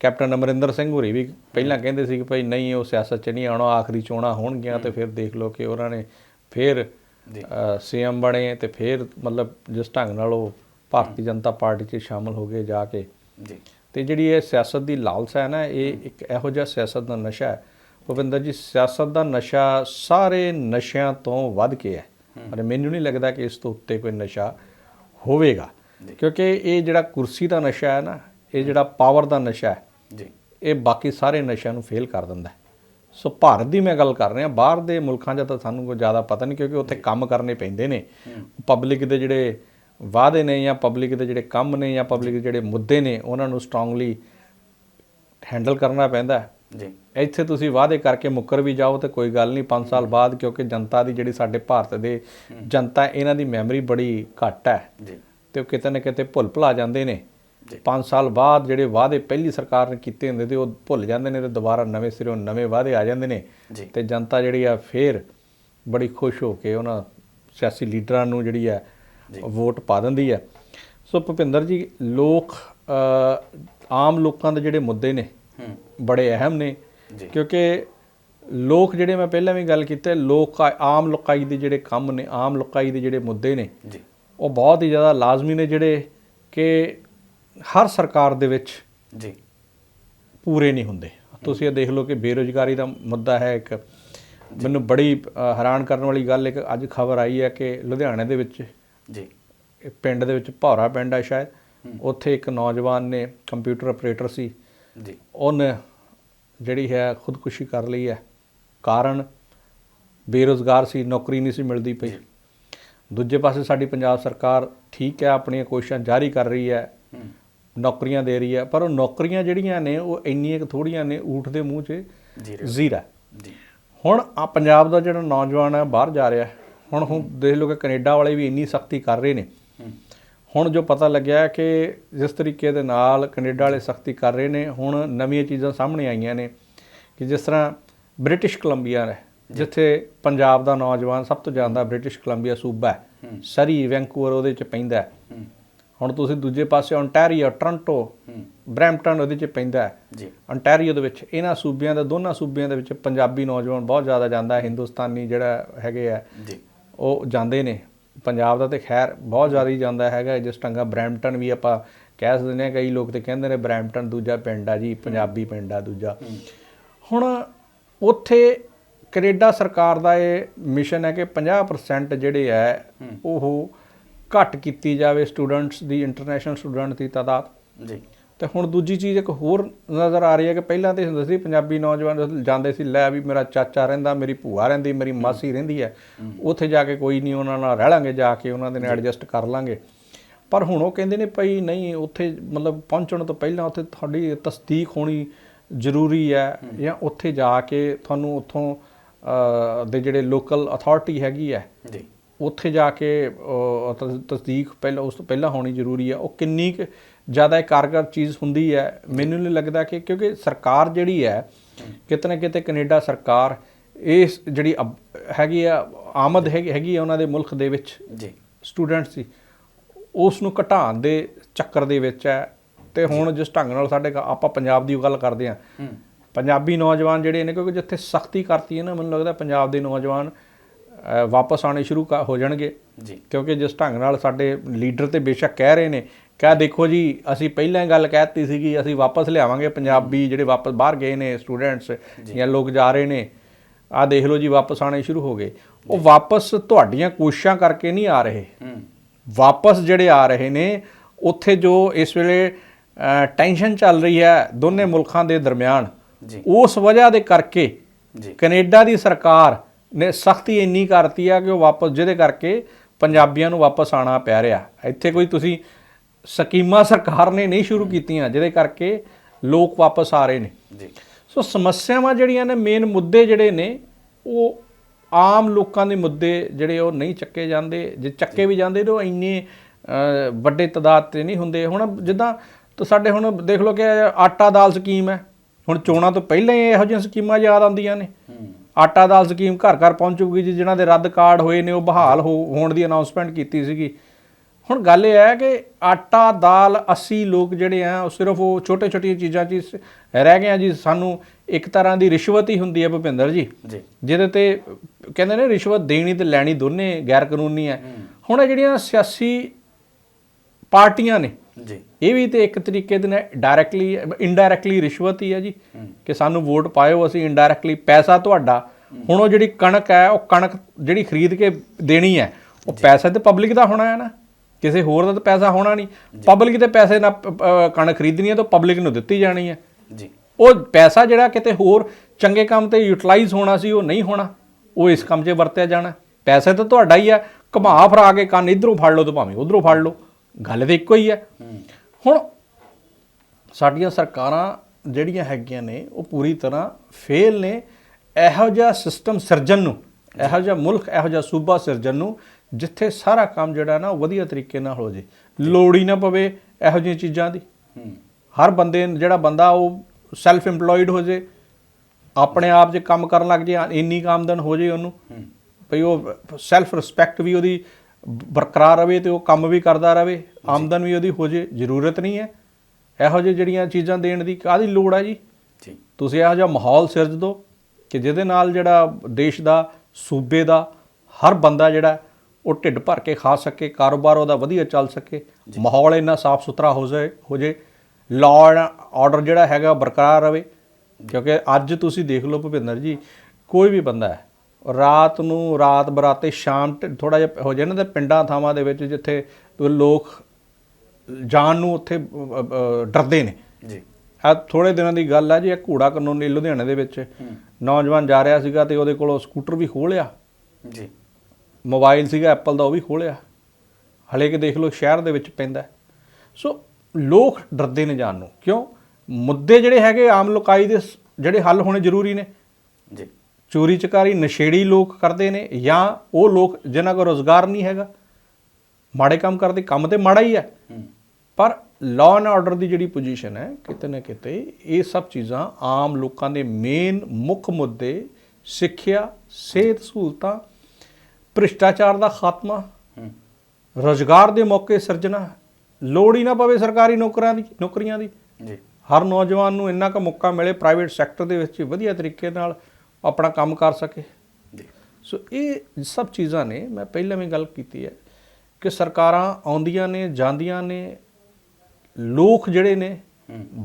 ਕੈਪਟਨ ਅਮਰਿੰਦਰ ਸਿੰਘ ਹੋਰੀ ਵੀ ਪਹਿਲਾਂ ਕਹਿੰਦੇ ਸੀ ਕਿ ਭਾਈ ਨਹੀਂ ਉਹ ਸਿਆਸਤ 'ਚ ਨਹੀਂ ਆਉਣਾ ਆਖਰੀ ਚੋਣਾਂ ਹੋਣਗੀਆਂ ਤੇ ਫਿਰ ਦੇਖ ਲਓ ਕਿ ਉਹਨਾਂ ਨੇ ਫਿਰ। ਸੀਐਮ ਬਣੇ ਤੇ ਫਿਰ ਮਤਲਬ ਜਿਸ ਢੰਗ ਨਾਲ ਉਹ ਭਾਰਤੀ ਜਨਤਾ ਪਾਰਟੀ 'ਚ ਸ਼ਾਮਲ ਹੋ ਗਏ ਜਾ ਕੇ। ਜੀ। ਤੇ ਜਿਹੜੀ ਇਹ ਸਿਆਸਤ ਦੀ ਲਾਲਸਾ ਹੈ ਨਾ ਇਹ ਇੱਕ ਇਹੋ ਜਿਹਾ ਸਿਆਸਤ ਦਾ ਨਸ਼ਾ ਹੈ। ਭੁਪਿੰਦਰ ਜੀ ਸਿਆਸਤ ਦਾ ਨਸ਼ਾ ਸਾਰੇ ਨਸ਼ਿਆਂ ਤੋਂ ਵੱਧ ਕੇ ਹੈ। ਪਰ ਮੈਨੂੰ ਨਹੀਂ ਲੱਗਦਾ ਕਿ ਇਸ ਤੋਂ ਉੱਤੇ ਕੋਈ ਨਸ਼ਾ ਹੋਵੇਗਾ। ਕਿਉਂਕਿ ਇਹ ਜਿਹੜਾ ਕੁਰਸੀ ਦਾ ਨਸ਼ਾ ਹੈ ਨਾ ਇਹ ਜਿਹੜਾ ਪਾਵਰ ਦਾ ਨਸ਼ਾ ਹੈ ਜੀ। ਇਹ ਬਾਕੀ ਸਾਰੇ ਨਸ਼ਿਆਂ ਨੂੰ ਫੇਲ ਕਰ ਦਿੰਦਾ ਹੈ। ਸੋ ਭਾਰਤ ਦੀ ਮੈਂ ਗੱਲ ਕਰ ਰਿਹਾ ਬਾਹਰ ਦੇ ਮੁਲਕਾਂ 'ਚ ਤਾਂ ਸਾਨੂੰ ਕੋਈ ਜ਼ਿਆਦਾ ਪਤਾ ਨਹੀਂ ਕਿਉਂਕਿ ਉੱਥੇ ਕੰਮ ਕਰਨੇ ਪੈਂਦੇ ਨੇ। ਪਬਲਿਕ ਦੇ ਜਿਹੜੇ ਵਾਅਦੇ ਨੇ ਜਾਂ ਪਬਲਿਕ ਦੇ ਜਿਹੜੇ ਕੰਮ ਨੇ ਜਾਂ ਪਬਲਿਕ ਦੇ ਜਿਹੜੇ ਮੁੱਦੇ ਨੇ ਉਹਨਾਂ ਨੂੰ ਸਟਰੋਂਗਲੀ ਹੈਂਡਲ ਕਰਨਾ ਪੈਂਦਾ ਹੈ। ਜੀ। ਇੱਥੇ ਤੁਸੀਂ ਵਾਅਦੇ ਕਰਕੇ ਮੁੱਕਰ ਵੀ ਜਾਓ ਤੇ ਕੋਈ ਗੱਲ ਨਹੀਂ 5 ਸਾਲ ਬਾਅਦ ਕਿਉਂਕਿ ਜਨਤਾ ਦੀ ਜਿਹੜੀ ਸਾਡੇ ਭਾਰਤ ਦੇ ਜਨਤਾ ਇਹਨਾਂ ਦੀ ਮੈਮਰੀ ਬੜੀ ਘੱਟ ਹੈ। ਜੀ। ਤੇ ਉਹ ਕਿਤੇ ਨਾ ਕਿਤੇ ਭੁੱਲ ਭੁਲਾ ਜਾਂਦੇ ਨੇ। 5 ਸਾਲ ਬਾਅਦ ਜਿਹੜੇ ਵਾਅਦੇ ਪਹਿਲੀ ਸਰਕਾਰ ਨੇ ਕੀਤੇ ਹੁੰਦੇ ਤੇ ਉਹ ਭੁੱਲ ਜਾਂਦੇ ਨੇ ਤੇ ਦੁਬਾਰਾ ਨਵੇਂ ਸਿਰੋਂ ਨਵੇਂ ਵਾਅਦੇ ਆ ਜਾਂਦੇ ਨੇ ਤੇ ਜਨਤਾ ਜਿਹੜੀ ਆ ਫੇਰ ਬੜੀ ਖੁਸ਼ ਹੋ ਕੇ ਉਹਨਾਂ ਸਿਆਸੀ ਲੀਡਰਾਂ ਨੂੰ ਜਿਹੜੀ ਹੈ ਵੋਟ ਪਾ ਦਿੰਦੀ ਹੈ ਸੋ ਭੁਪਿੰਦਰ ਜੀ ਲੋਕ ਆਮ ਲੋਕਾਂ ਦੇ ਜਿਹੜੇ ਮੁੱਦੇ ਨੇ ਬੜੇ ਅਹਿਮ ਨੇ ਕਿਉਂਕਿ ਲੋਕ ਜਿਹੜੇ ਮੈਂ ਪਹਿਲਾਂ ਵੀ ਗੱਲ ਕੀਤੀ ਲੋਕ ਆਮ ਲੋਕਾਈ ਦੇ ਜਿਹੜੇ ਕੰਮ ਨੇ ਆਮ ਲੋਕਾਈ ਦੇ ਜਿਹੜੇ ਮੁੱਦੇ ਨੇ ਉਹ ਬਹੁਤ ਹੀ ਜ਼ਿਆਦਾ ਲਾਜ਼ਮੀ ਨੇ ਜਿਹੜੇ ਕਿ ਹਰ ਸਰਕਾਰ ਦੇ ਵਿੱਚ ਜੀ। ਪੂਰੇ ਨਹੀਂ ਹੁੰਦੇ। ਤੁਸੀਂ ਇਹ ਦੇਖ ਲਓ ਕਿ ਬੇਰੋਜ਼ਗਾਰੀ ਦਾ ਮੁੱਦਾ ਹੈ ਇੱਕ। ਮੈਨੂੰ ਬੜੀ ਹੈਰਾਨ ਕਰਨ ਵਾਲੀ ਗੱਲ ਇੱਕ ਅੱਜ ਖਬਰ ਆਈ ਹੈ ਕਿ ਲੁਧਿਆਣੇ ਦੇ ਵਿੱਚ ਜੀ। ਇੱਕ ਪਿੰਡ ਦੇ ਵਿੱਚ ਭੌਰਾ ਪਿੰਡ ਹੈ ਸ਼ਾਇਦ। ਉੱਥੇ ਇੱਕ ਨੌਜਵਾਨ ਨੇ ਕੰਪਿਊਟਰ ਆਪਰੇਟਰ ਸੀ। ਜੀ। ਉਹਨੇ ਜਿਹੜੀ ਹੈ ਖੁਦਕੁਸ਼ੀ ਕਰ ਲਈ ਹੈ। ਕਾਰਨ ਬੇਰੋਜ਼ਗਾਰ ਸੀ ਨੌਕਰੀ ਨਹੀਂ ਸੀ ਮਿਲਦੀ ਪਈ। ਦੂਜੇ ਪਾਸੇ ਸਾਡੀ ਪੰਜਾਬ ਸਰਕਾਰ ਠੀਕ ਹੈ ਆਪਣੀਆਂ ਕੋਸ਼ਿਸ਼ਾਂ ਜਾਰੀ ਕਰ ਰਹੀ ਹੂੰ। ਨੌਕਰੀਆਂ ਦੇ ਰਹੀ ਹੈ ਪਰ ਉਹ ਨੌਕਰੀਆਂ ਜਿਹੜੀਆਂ ਨੇ ਉਹ ਇੰਨੀਆਂ ਕੁ ਥੋੜੀਆਂ ਨੇ ਊਠ ਦੇ ਮੂੰਹ 'ਚ ਜ਼ੀਰਾ। ਜੀ। ਹੁਣ ਆ ਪੰਜਾਬ ਦਾ ਜਿਹੜਾ ਨੌਜਵਾਨ ਹੈ ਬਾਹਰ ਜਾ ਰਿਹਾ। ਹੁਣ ਹੁਣ ਦੇਖ ਲਓ ਕਿ ਕੈਨੇਡਾ ਵਾਲੇ ਵੀ ਇੰਨੀ ਸਖਤੀ ਕਰ ਰਹੇ ਨੇ। ਹੁਣ ਜੋ ਪਤਾ ਲੱਗਿਆ ਕਿ ਜਿਸ ਤਰੀਕੇ ਦੇ ਨਾਲ ਕੈਨੇਡਾ ਵਾਲੇ ਸਖਤੀ ਕਰ ਰਹੇ ਨੇ ਹੁਣ ਨਵੀਆਂ ਚੀਜ਼ਾਂ ਸਾਹਮਣੇ ਆਈਆਂ ਨੇ ਕਿ ਜਿਸ ਤਰ੍ਹਾਂ ਬ੍ਰਿਟਿਸ਼ ਕੋਲੰਬੀਆ ਹੈ ਜਿੱਥੇ ਪੰਜਾਬ ਦਾ ਨੌਜਵਾਨ ਸਭ ਤੋਂ ਜ਼ਿਆਦਾ ਬ੍ਰਿਟਿਸ਼ ਕੋਲੰਬੀਆ ਸੂਬਾ ਹੈ। ਸਰੀ ਵੈਂਕੂਵਰ ਉਹਦੇ ਚ ਪੈਂਦਾ ਹੁਣ ਤੁਸੀਂ ਦੂਜੇ ਪਾਸੇ ਓਨਟਾਰੀਓ ਟੋਰਾਂਟੋ ਬਰੈਂਪਟਨ ਉਹਦੇ ਚ ਪੈਂਦਾ ਹੈ। ਜੀ। ontario ਦੇ ਵਿੱਚ ਇਹਨਾਂ ਸੂਬਿਆਂ ਦੇ ਦੋਨਾਂ ਸੂਬਿਆਂ ਦੇ ਵਿੱਚ ਪੰਜਾਬੀ ਨੌਜਵਾਨ ਬਹੁਤ ਜ਼ਿਆਦਾ ਜਾਂਦਾ ਹੈ ਹਿੰਦੁਸਤਾਨੀ ਜਿਹੜਾ ਹੈਗੇ ਆ ਜੀ। ਉਹ ਜਾਂਦੇ ਨੇ। ਪੰਜਾਬ ਦਾ ਤੇ ਖੈਰ ਬਹੁਤ ਜ਼ਿਆਦਾ ਹੀ ਜਾਂਦਾ ਹੈਗਾ ਜਿਸ ਟੰਗਾ ਬਰੈਂਪਟਨ ਵੀ ਆਪਾਂ ਕਹਿ ਸਕਦੇ ਹਾਂ ਕਈ ਲੋਕ ਤੇ ਕਹਿੰਦੇ ਨੇ ਬਰੈਂਪਟਨ ਦੂਜਾ ਪਿੰਡ ਆ ਜੀ ਪੰਜਾਬੀ ਪਿੰਡ ਆ ਦੂਜਾ। ਹੁਣ ਉੱਥੇ ਕੈਨੇਡਾ ਸਰਕਾਰ ਦਾ ਇਹ ਮਿਸ਼ਨ ਹੈ ਕਿ 50% ਜਿਹੜੇ ਹੈ। ਉਹ ਘੱਟ ਕੀਤੀ ਜਾਵੇ ਸਟੂਡੈਂਟਸ ਦੀ ਇੰਟਰਨੈਸ਼ਨਲ ਸਟੂਡੈਂਟ ਦੀ ਤਾਦਾਦ। ਜੀ। ਤੇ ਹੁਣ ਦੂਜੀ ਚੀਜ਼ ਇੱਕ ਹੋਰ ਨਜ਼ਰ ਆ ਰਹੀ ਹੈ ਕਿ ਪਹਿਲਾਂ ਤੇ ਹੁੰਦਾ ਸੀ ਪੰਜਾਬੀ ਨੌਜਵਾਨ ਜਦੋਂ ਸੀ ਲੈ ਵੀ ਮੇਰਾ ਚਾਚਾ ਰਹਿੰਦਾ ਮੇਰੀ ਭੂਆ ਰਹਿੰਦੀ ਮੇਰੀ ਮਾਸੀ ਰਹਿੰਦੀ ਹੈ। ਉੱਥੇ ਜਾ ਕੇ ਕੋਈ ਨਹੀਂ ਉਹਨਾਂ ਨਾਲ ਰਹਿ ਲਾਂਗੇ ਜਾ ਕੇ ਉਹਨਾਂ ਦੇ ਨਾਲ ਐਡਜਸਟ ਕਰ ਲਾਂਗੇ। ਪਰ ਹੁਣ ਉਹ ਕਹਿੰਦੇ ਨੇ ਭਈ ਨਹੀਂ ਉੱਥੇ ਮਤਲਬ ਪਹੁੰਚਣ ਤੋਂ ਪਹਿਲਾਂ ਉੱਥੇ ਤੁਹਾਡੀ ਤਸਦੀਕ ਹੋਣੀ ਜ਼ਰੂਰੀ ਹੈ ਜਾਂ ਉੱਥੇ ਜਾ ਕੇ ਤੁਹਾਨੂੰ ਉੱਥੋਂ ਦੇ ਜਿਹੜੇ ਲੋਕਲ ਅਥਾਰਟੀ ਹੈਗੀ ਹੈ ਜੀ। ਉੱਥੇ ਜਾ ਕੇ ਤਸਦੀਕ ਪਹਿਲਾਂ ਉਸ ਤੋਂ ਪਹਿਲਾਂ ਹੋਣੀ ਜ਼ਰੂਰੀ ਹੈ ਉਹ ਕਿੰਨੀ ਕੁ ਜ਼ਿਆਦਾ ਇਹ ਕਾਰਗਰ ਚੀਜ਼ ਹੁੰਦੀ ਹੈ ਮੈਨੂੰ ਨਹੀਂ ਲੱਗਦਾ ਕਿ ਕਿਉਂਕਿ ਸਰਕਾਰ ਜਿਹੜੀ ਹੈ ਕਿਤੇ ਨਾ ਕਿਤੇ ਕੈਨੇਡਾ ਸਰਕਾਰ ਇਸ ਜਿਹੜੀ ਹੈਗੀ ਆ ਆਮਦ ਹੈਗੀ ਹੈਗੀ ਆ ਉਹਨਾਂ ਦੇ ਮੁਲਕ ਦੇ ਵਿੱਚ ਜੀ। ਸਟੂਡੈਂਟਸ ਦੀ ਉਸ ਨੂੰ ਘਟਾਉਣ ਦੇ ਚੱਕਰ ਦੇ ਵਿੱਚ ਹੈ। ਤੇ ਹੁਣ ਜਿਸ ਢੰਗ ਨਾਲ ਸਾਡੇ ਆਪਾਂ ਪੰਜਾਬ ਦੀ ਗੱਲ ਕਰਦੇ ਹੂੰ। ਪੰਜਾਬੀ ਨੌਜਵਾਨ ਜਿਹੜੇ ਨੇ ਕਿਉਂਕਿ ਜਿੱਥੇ ਸਖਤੀ ਕਰਤੀ ਹੈ ਨਾ ਮੈਨੂੰ ਲੱਗਦਾ ਪੰਜਾਬ ਦੇ ਨੌਜਵਾਨ ਵਾਪਸ ਆਣੇ ਸ਼ੁਰੂ ਹੋ ਜਾਣਗੇ। ਜੀ। ਕਿਉਂਕਿ ਜਿਸ ਢੰਗ ਨਾਲ ਸਾਡੇ ਲੀਡਰ ਤੇ ਬੇਸ਼ੱਕ ਕਹਿ ਰਹੇ ਨੇ ਕਹ ਦੇਖੋ ਜੀ ਅਸੀਂ ਪਹਿਲਾਂ ਗੱਲ ਕਹਿਤੀ ਸੀਗੀ ਅਸੀਂ ਵਾਪਸ ਲਿਆਵਾਂਗੇ ਪੰਜਾਬੀ ਜਿਹੜੇ ਵਾਪਸ ਬਾਹਰ ਗਏ ਨੇ ਸਟੂਡੈਂਟਸ ਜਾਂ। ਲੋਕ ਜਾ ਰਹੇ ਨੇ ਆਹ ਦੇਖ ਲਓ ਜੀ ਵਾਪਸ ਆਣੇ ਸ਼ੁਰੂ ਹੋ ਗਏ। ਉਹ ਵਾਪਸ ਤੁਹਾਡੀਆਂ ਕੋਸ਼ਿਸ਼ਾਂ ਕਰਕੇ ਨਹੀਂ ਆ ਰਹੇ। ਵਾਪਸ ਜਿਹੜੇ ਆ ਰਹੇ ਨੇ ਉੱਥੇ ਜੋ ਇਸ ਵੇਲੇ ਟੈਨਸ਼ਨ ਚੱਲ ਰਹੀ ਹੈ ਦੋਨੇ ਮੁਲਕਾਂ ਦੇ ਦਰਮਿਆਨ ਜੀ। ਉਸ ਵਜ੍ਹਾ ਦੇ ਕਰਕੇ ਜੀ। ਕੈਨੇਡਾ ਦੀ ਸਰਕਾਰ ਨੇ ਸਖਤੀ ਇੰਨੀ ਕਰਤੀ ਆ ਕਿ ਉਹ ਵਾਪਸ ਜਿਹਦੇ ਕਰਕੇ ਪੰਜਾਬੀਆਂ ਨੂੰ ਵਾਪਸ ਆਣਾ ਪੈ ਰਿਹਾ। ਇੱਥੇ ਕੋਈ ਤੁਸੀਂ ਸਕੀਮਾਂ ਸਰਕਾਰ ਨੇ ਨਹੀਂ ਸ਼ੁਰੂ ਕੀਤੀਆਂ ਜਿਹਦੇ ਕਰਕੇ ਲੋਕ ਵਾਪਸ ਆ ਰਹੇ ਨੇ। ਜੀ। ਸੋ ਸਮੱਸਿਆਵਾਂ ਜਿਹੜੀਆਂ ਨੇ ਮੇਨ ਮੁੱਦੇ ਜਿਹੜੇ ਨੇ ਉਹ ਆਮ ਲੋਕਾਂ ਦੇ ਮੁੱਦੇ ਜਿਹੜੇ ਉਹ ਨਹੀਂ ਚੱਕੇ ਜਾਂਦੇ। ਜੇ ਚੱਕੇ ਵੀ ਜਾਂਦੇ ਤਾਂ ਉਹ ਇੰਨੇ ਵੱਡੇ ਤਦਾਦ ਤੇ ਨਹੀਂ ਹੁੰਦੇ। ਹੁਣ ਜਿੱਦਾਂ ਤਾਂ ਸਾਡੇ ਹੁਣ ਦੇਖ ਲਓ ਕਿ ਆਟਾ ਦਾਲ ਸਕੀਮ ਹੈ। ਹੁਣ ਚੋਣਾਂ ਤੋਂ ਪਹਿਲਾਂ ਹੀ ਇਹੋ ਜਿਹੀਆਂ ਸਕੀਮਾਂ ਯਾਦ ਆਉਂਦੀਆਂ ਨੇ। ਆਟਾ ਦਾਲ ਸਕੀਮ ਘਰ ਘਰ ਪਹੁੰਚੂਗੀ ਜੀ ਜਿਨ੍ਹਾਂ ਦੇ ਰੱਦ ਕਾਰਡ ਹੋਏ ਨੇ ਉਹ ਬਹਾਲ ਹੋ- ਹੋਣ ਦੀ ਅਨਾਉਂਸਮੈਂਟ ਕੀਤੀ ਸੀਗੀ। ਹੁਣ ਗੱਲ ਇਹ ਹੈ ਕਿ ਆਟਾ ਦਾਲ 80 ਲੋਕ ਜਿਹੜੇ ਆ ਉਹ ਸਿਰਫ ਉਹ ਛੋਟੇ ਛੋਟੀਆਂ ਚੀਜ਼ਾਂ 'ਚ ਰਹਿ ਗਏ ਆ ਜੀ। ਸਾਨੂੰ ਇੱਕ ਤਰ੍ਹਾਂ ਦੀ ਰਿਸ਼ਵਤ ਹੀ ਹੁੰਦੀ ਹੈ ਭੁਪਿੰਦਰ ਜੀ। ਜੀ। ਜਿਹਦੇ ਤੇ ਕਹਿੰਦੇ ਨੇ ਰਿਸ਼ਵਤ ਦੇਣੀ ਤੇ ਲੈਣੀ ਦੋਨੇ ਗੈਰ ਕਾਨੂੰਨੀ ਹੈ। ਹੁਣ ਇਹ ਜਿਹੜੀਆਂ ਸਿਆਸੀ ਪਾਰਟੀਆਂ ਨੇ ਜੀ। ਇਹ ਵੀ ਤੇ ਇੱਕ ਤਰੀਕੇ ਦੇ ਨਾਲ ਡਾਇਰੈਕਟਲੀ ਇਨਡਾਇਰੈਕਟਲੀ ਰਿਸ਼ਵਤ ਹੀ ਹੈ ਜੀ ਕਿ ਸਾਨੂੰ ਵੋਟ ਪਾਇਓ ਅਸੀਂ ਇਨਡਾਇਰੈਕਟਲੀ ਪੈਸਾ ਤੁਹਾਡਾ। ਹੁਣ ਉਹ ਜਿਹੜੀ ਕਣਕ ਹੈ ਉਹ ਕਣਕ ਜਿਹੜੀ ਖਰੀਦ ਕੇ ਦੇਣੀ ਹੈ ਉਹ ਪੈਸਾ ਤੇ ਪਬਲਿਕ ਦਾ ਹੋਣਾ ਹੈ ਨਾ। ਕਿਸੇ ਹੋਰ ਦਾ ਤਾਂ ਪੈਸਾ ਹੋਣਾ ਨਹੀਂ। ਪਬਲਿਕ ਦੇ ਪੈਸੇ ਨਾਲ ਕਣਕ ਖਰੀਦਣੀ ਹੈ ਤਾਂ ਪਬਲਿਕ ਨੂੰ ਦਿੱਤੀ ਜਾਣੀ ਹੈ। ਜੀ। ਉਹ ਪੈਸਾ ਜਿਹੜਾ ਕਿਤੇ ਹੋਰ ਚੰਗੇ ਕੰਮ ਤੇ ਯੂਟਿਲਾਈਜ਼ ਹੋਣਾ ਸੀ ਉਹ ਨਹੀਂ ਹੋਣਾ। ਉਹ ਇਸ ਕੰਮ 'ਚ ਵਰਤਿਆ ਜਾਣਾ। ਪੈਸੇ ਤਾਂ ਤੁਹਾਡਾ ਹੀ ਹੈ ਘੁਮਾ ਫਰਾ ਕੇ ਕੰਨ ਇਧਰੋਂ ਫੜ ਲਓ ਤੇ ਭਾਵੇਂ ਉਧਰੋਂ ਫੜ ਲਓ। ਗੱਲ ਤੇ ਇੱਕੋ ਹੀ ਹੈ। ਹੁਣ ਸਾਡੀਆਂ ਸਰਕਾਰਾਂ ਜਿਹੜੀਆਂ ਹੈਗੀਆਂ ਨੇ ਉਹ ਪੂਰੀ ਤਰ੍ਹਾਂ ਫੇਲ ਨੇ। ਇਹੋ ਜਿਹਾ ਸਿਸਟਮ ਸਿਰਜਣ ਨੂੰ ਇਹੋ ਜਿਹਾ ਮੁਲਕ ਇਹੋ ਜਿਹਾ ਸੂਬਾ ਸਿਰਜਣ ਨੂੰ ਜਿੱਥੇ ਸਾਰਾ ਕੰਮ ਜਿਹੜਾ ਨਾ ਉਹ ਵਧੀਆ ਤਰੀਕੇ ਨਾਲ ਹੋ ਜੇ। ਲੋੜ ਹੀ ਨਾ ਪਵੇ ਇਹੋ ਜਿਹੀਆਂ ਚੀਜ਼ਾਂ ਦੀ। ਹਰ ਬੰਦੇ ਜਿਹੜਾ ਬੰਦਾ ਉਹ ਸੈਲਫ EMPLOYED ਹੋ ਜੇ ਆਪਣੇ ਆਪ ਜੇ ਕੰਮ ਕਰਨ ਲੱਗ ਜੇ ਇੰਨੀ ਆਮਦਨ ਹੋ ਜੇ ਉਹਨੂੰ। ਭਈ ਉਹ ਸੈਲਫ ਰਿਸਪੈਕਟ ਵੀ ਉਹਦੀ ਬਰਕਰਾਰ ਰਵੇ ਤੇ ਉਹ ਕੰਮ ਵੀ ਕਰਦਾ ਰਵੇ ਆਮਦਨ ਵੀ ਉਹਦੀ ਹੋ ਜੇ ਜ਼ਰੂਰਤ ਨਹੀਂ ਹੈ। ਇਹੋ ਜਿਹੀ ਜਿਹੜੀਆਂ ਚੀਜ਼ਾਂ ਦੇਣ ਦੀ ਕਾਹਦੀ ਲੋੜ ਹੈ ਜੀ? ਜੀ। ਤੁਸੀਂ ਇਹੋ ਜਿਹਾ ਮਾਹੌਲ ਸਿਰਜ ਦਿਓ ਕਿ ਜਿਹਦੇ ਨਾਲ ਜਿਹੜਾ ਦੇਸ਼ ਦਾ ਸੂਬੇ ਦਾ ਹਰ ਬੰਦਾ ਜਿਹੜਾ ਉਹ ਢਿੱਡ ਭਰ ਕੇ ਖਾ ਸਕੇ ਕਾਰੋਬਾਰ ਉਹਦਾ ਵਧੀਆ ਚੱਲ ਸਕੇ ਮਾਹੌਲ ਇੰਨਾ ਸਾਫ਼ ਸੁਥਰਾ ਹੋ ਜਾਏ ਹੋ ਜੇ ਲਾਅ ਆਰਡਰ ਜਿਹੜਾ ਹੈਗਾ ਬਰਕਰਾਰ ਰਵੇ। ਕਿਉਂਕਿ ਅੱਜ ਤੁਸੀਂ ਦੇਖ ਲਓ ਭੁਪਿੰਦਰ ਜੀ ਕੋਈ ਵੀ ਬੰਦਾ ਹੈ ਰਾਤ ਨੂੰ ਰਾਤ ਬਰਾਤੇ ਸ਼ਾਮ ਥੋੜਾ ਜਿਹਾ ਹੋ ਜਾਏ ਨਾ ਤੇ ਪਿੰਡਾਂ ਥਾਵਾਂ ਦੇ ਵਿੱਚ ਜਿੱਥੇ ਲੋਕ ਜਾਣ ਨੂੰ ਉੱਥੇ ਡਰਦੇ ਨੇ। ਜੀ। ਆ ਥੋੜੇ ਦਿਨਾਂ ਦੀ ਗੱਲ ਹੈ ਜੀ ਇਹ ਘੋੜਾ ਕਾਨੂੰਨੀ ਲੁਧਿਆਣੇ ਦੇ ਵਿੱਚ ਨੌਜਵਾਨ ਜਾ ਰਿਹਾ ਸੀਗਾ ਤੇ ਉਹਦੇ ਕੋਲੋਂ ਸਕੂਟਰ ਵੀ ਖੋਲਿਆ ਜੀ। ਮੋਬਾਈਲ ਸੀਗਾ ਐਪਲ ਦਾ ਉਹ ਵੀ ਖੋਲਿਆ ਹਲੇ ਕਿ ਦੇਖ ਲਓ ਸ਼ਹਿਰ ਦੇ ਵਿੱਚ ਪੈਂਦਾ। ਸੋ ਲੋਕ ਡਰਦੇ ਨੇ ਜਾਣ ਨੂੰ। ਕਿਉਂ? ਮੁੱਦੇ ਜਿਹੜੇ ਹੈਗੇ ਆਮ ਲੋਕਾਈ ਦੇ ਜਿਹੜੇ ਹੱਲ ਹੋਣੇ ਜ਼ਰੂਰੀ ਨੇ। ਜੀ। ਚੋਰੀ ਚਕਾਰੀ ਨਸ਼ੇੜੀ ਲੋਕ ਕਰਦੇ ਨੇ ਜਾਂ ਉਹ ਲੋਕ ਜਿਨ੍ਹਾਂ ਕੋਲ ਰੋਜ਼ਗਾਰ ਨਹੀਂ ਹੈਗਾ ਮਾੜੇ ਕੰਮ ਕਰਦੇ ਕੰਮ ਤੇ ਮਾੜਾ ਹੀ ਹੈ। ਪਰ ਲਾਅ ਐਂਡ ਆਰਡਰ ਦੀ ਜਿਹੜੀ ਪੋਜੀਸ਼ਨ ਹੈ ਕਿਤੇ ਨਾ ਕਿਤੇ ਇਹ ਸਭ ਚੀਜ਼ਾਂ ਆਮ ਲੋਕਾਂ ਦੇ ਮੇਨ ਮੁੱਖ ਮੁੱਦੇ ਸਿੱਖਿਆ ਸਿਹਤ ਸਹੂਲਤਾਂ ਭ੍ਰਿਸ਼ਟਾਚਾਰ ਦਾ ਖਾਤਮਾ ਰੋਜ਼ਗਾਰ ਦੇ ਮੌਕੇ ਸਿਰਜਣਾ ਲੋੜ ਹੀ ਨਾ ਪਵੇ ਸਰਕਾਰੀ ਨੌਕਰਾਂ ਦੀ ਨੌਕਰੀਆਂ ਦੀ। ਜੀ। ਹਰ ਨੌਜਵਾਨ ਨੂੰ ਇੰਨਾ ਕੁ ਮੌਕਾ ਮਿਲੇ ਪ੍ਰਾਈਵੇਟ ਸੈਕਟਰ ਦੇ ਵਿੱਚ ਵਧੀਆ ਤਰੀਕੇ ਨਾਲ ਆਪਣਾ ਕੰਮ ਕਰ ਸਕੇ। ਸੋ ਇਹ ਸਭ ਚੀਜ਼ਾਂ ਨੇ ਮੈਂ ਪਹਿਲਾਂ ਵੀ ਗੱਲ ਕੀਤੀ ਹੈ ਕਿ ਸਰਕਾਰਾਂ ਆਉਂਦੀਆਂ ਨੇ ਜਾਂਦੀਆਂ ਨੇ ਲੋਕ ਜਿਹੜੇ ਨੇ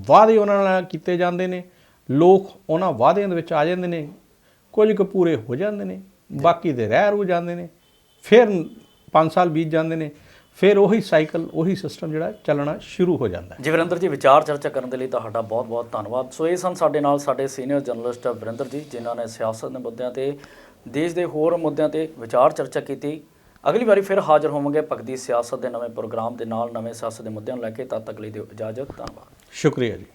ਵਾਅਦੇ ਉਹਨਾਂ ਨਾਲ ਕੀਤੇ ਜਾਂਦੇ ਨੇ ਲੋਕ ਉਹਨਾਂ ਵਾਅਦਿਆਂ ਦੇ ਵਿੱਚ ਆ ਜਾਂਦੇ ਨੇ ਕੁਝ ਕੁ ਪੂਰੇ ਹੋ ਜਾਂਦੇ ਨੇ ਬਾਕੀ ਦੇ ਰਹਿ ਰੂ ਜਾਂਦੇ ਨੇ ਫਿਰ 5 ਸਾਲ ਬੀਤ ਜਾਂਦੇ ਨੇ ਫਿਰ ਉਹੀ ਸਾਈਕਲ ਉਹੀ ਸਿਸਟਮ ਜਿਹੜਾ ਚੱਲਣਾ ਸ਼ੁਰੂ ਹੋ ਜਾਂਦਾ ਹੈ। ਜੀ ਵਰਿੰਦਰ ਜੀ ਵਿਚਾਰ ਚਰਚਾ ਕਰਨ ਦੇ ਲਈ ਤੁਹਾਡਾ ਬਹੁਤ-ਬਹੁਤ ਧੰਨਵਾਦ। ਸੋ ਇਹ ਸਨ ਸਾਡੇ ਨਾਲ ਸਾਡੇ ਸੀਨੀਅਰ ਜਰਨਲਿਸਟ ਵਰਿੰਦਰ ਜੀ ਜਿਨ੍ਹਾਂ ਨੇ ਸਿਆਸਤ ਦੇ ਮੁੱਦਿਆਂ ਤੇ ਦੇਸ਼ ਦੇ ਹੋਰ ਮੁੱਦਿਆਂ ਤੇ ਵਿਚਾਰ ਚਰਚਾ ਕੀਤੀ। ਅਗਲੀ ਵਾਰੀ ਫਿਰ ਹਾਜ਼ਰ ਹੋਵਾਂਗੇ ਭਗਤੀ ਸਿਆਸਤ ਦੇ ਨਵੇਂ ਪ੍ਰੋਗਰਾਮ ਦੇ ਨਾਲ ਨਵੇਂ ਸਿਆਸਤ ਦੇ ਮੁੱਦਿਆਂ ਨੂੰ ਲੈ ਕੇ। ਤਦ ਤੱਕ ਲਈ ਦਿਓ ਇਜਾਜ਼ਤ। ਧੰਨਵਾਦ। ਸ਼ੁਕਰੀਆ ਜੀ।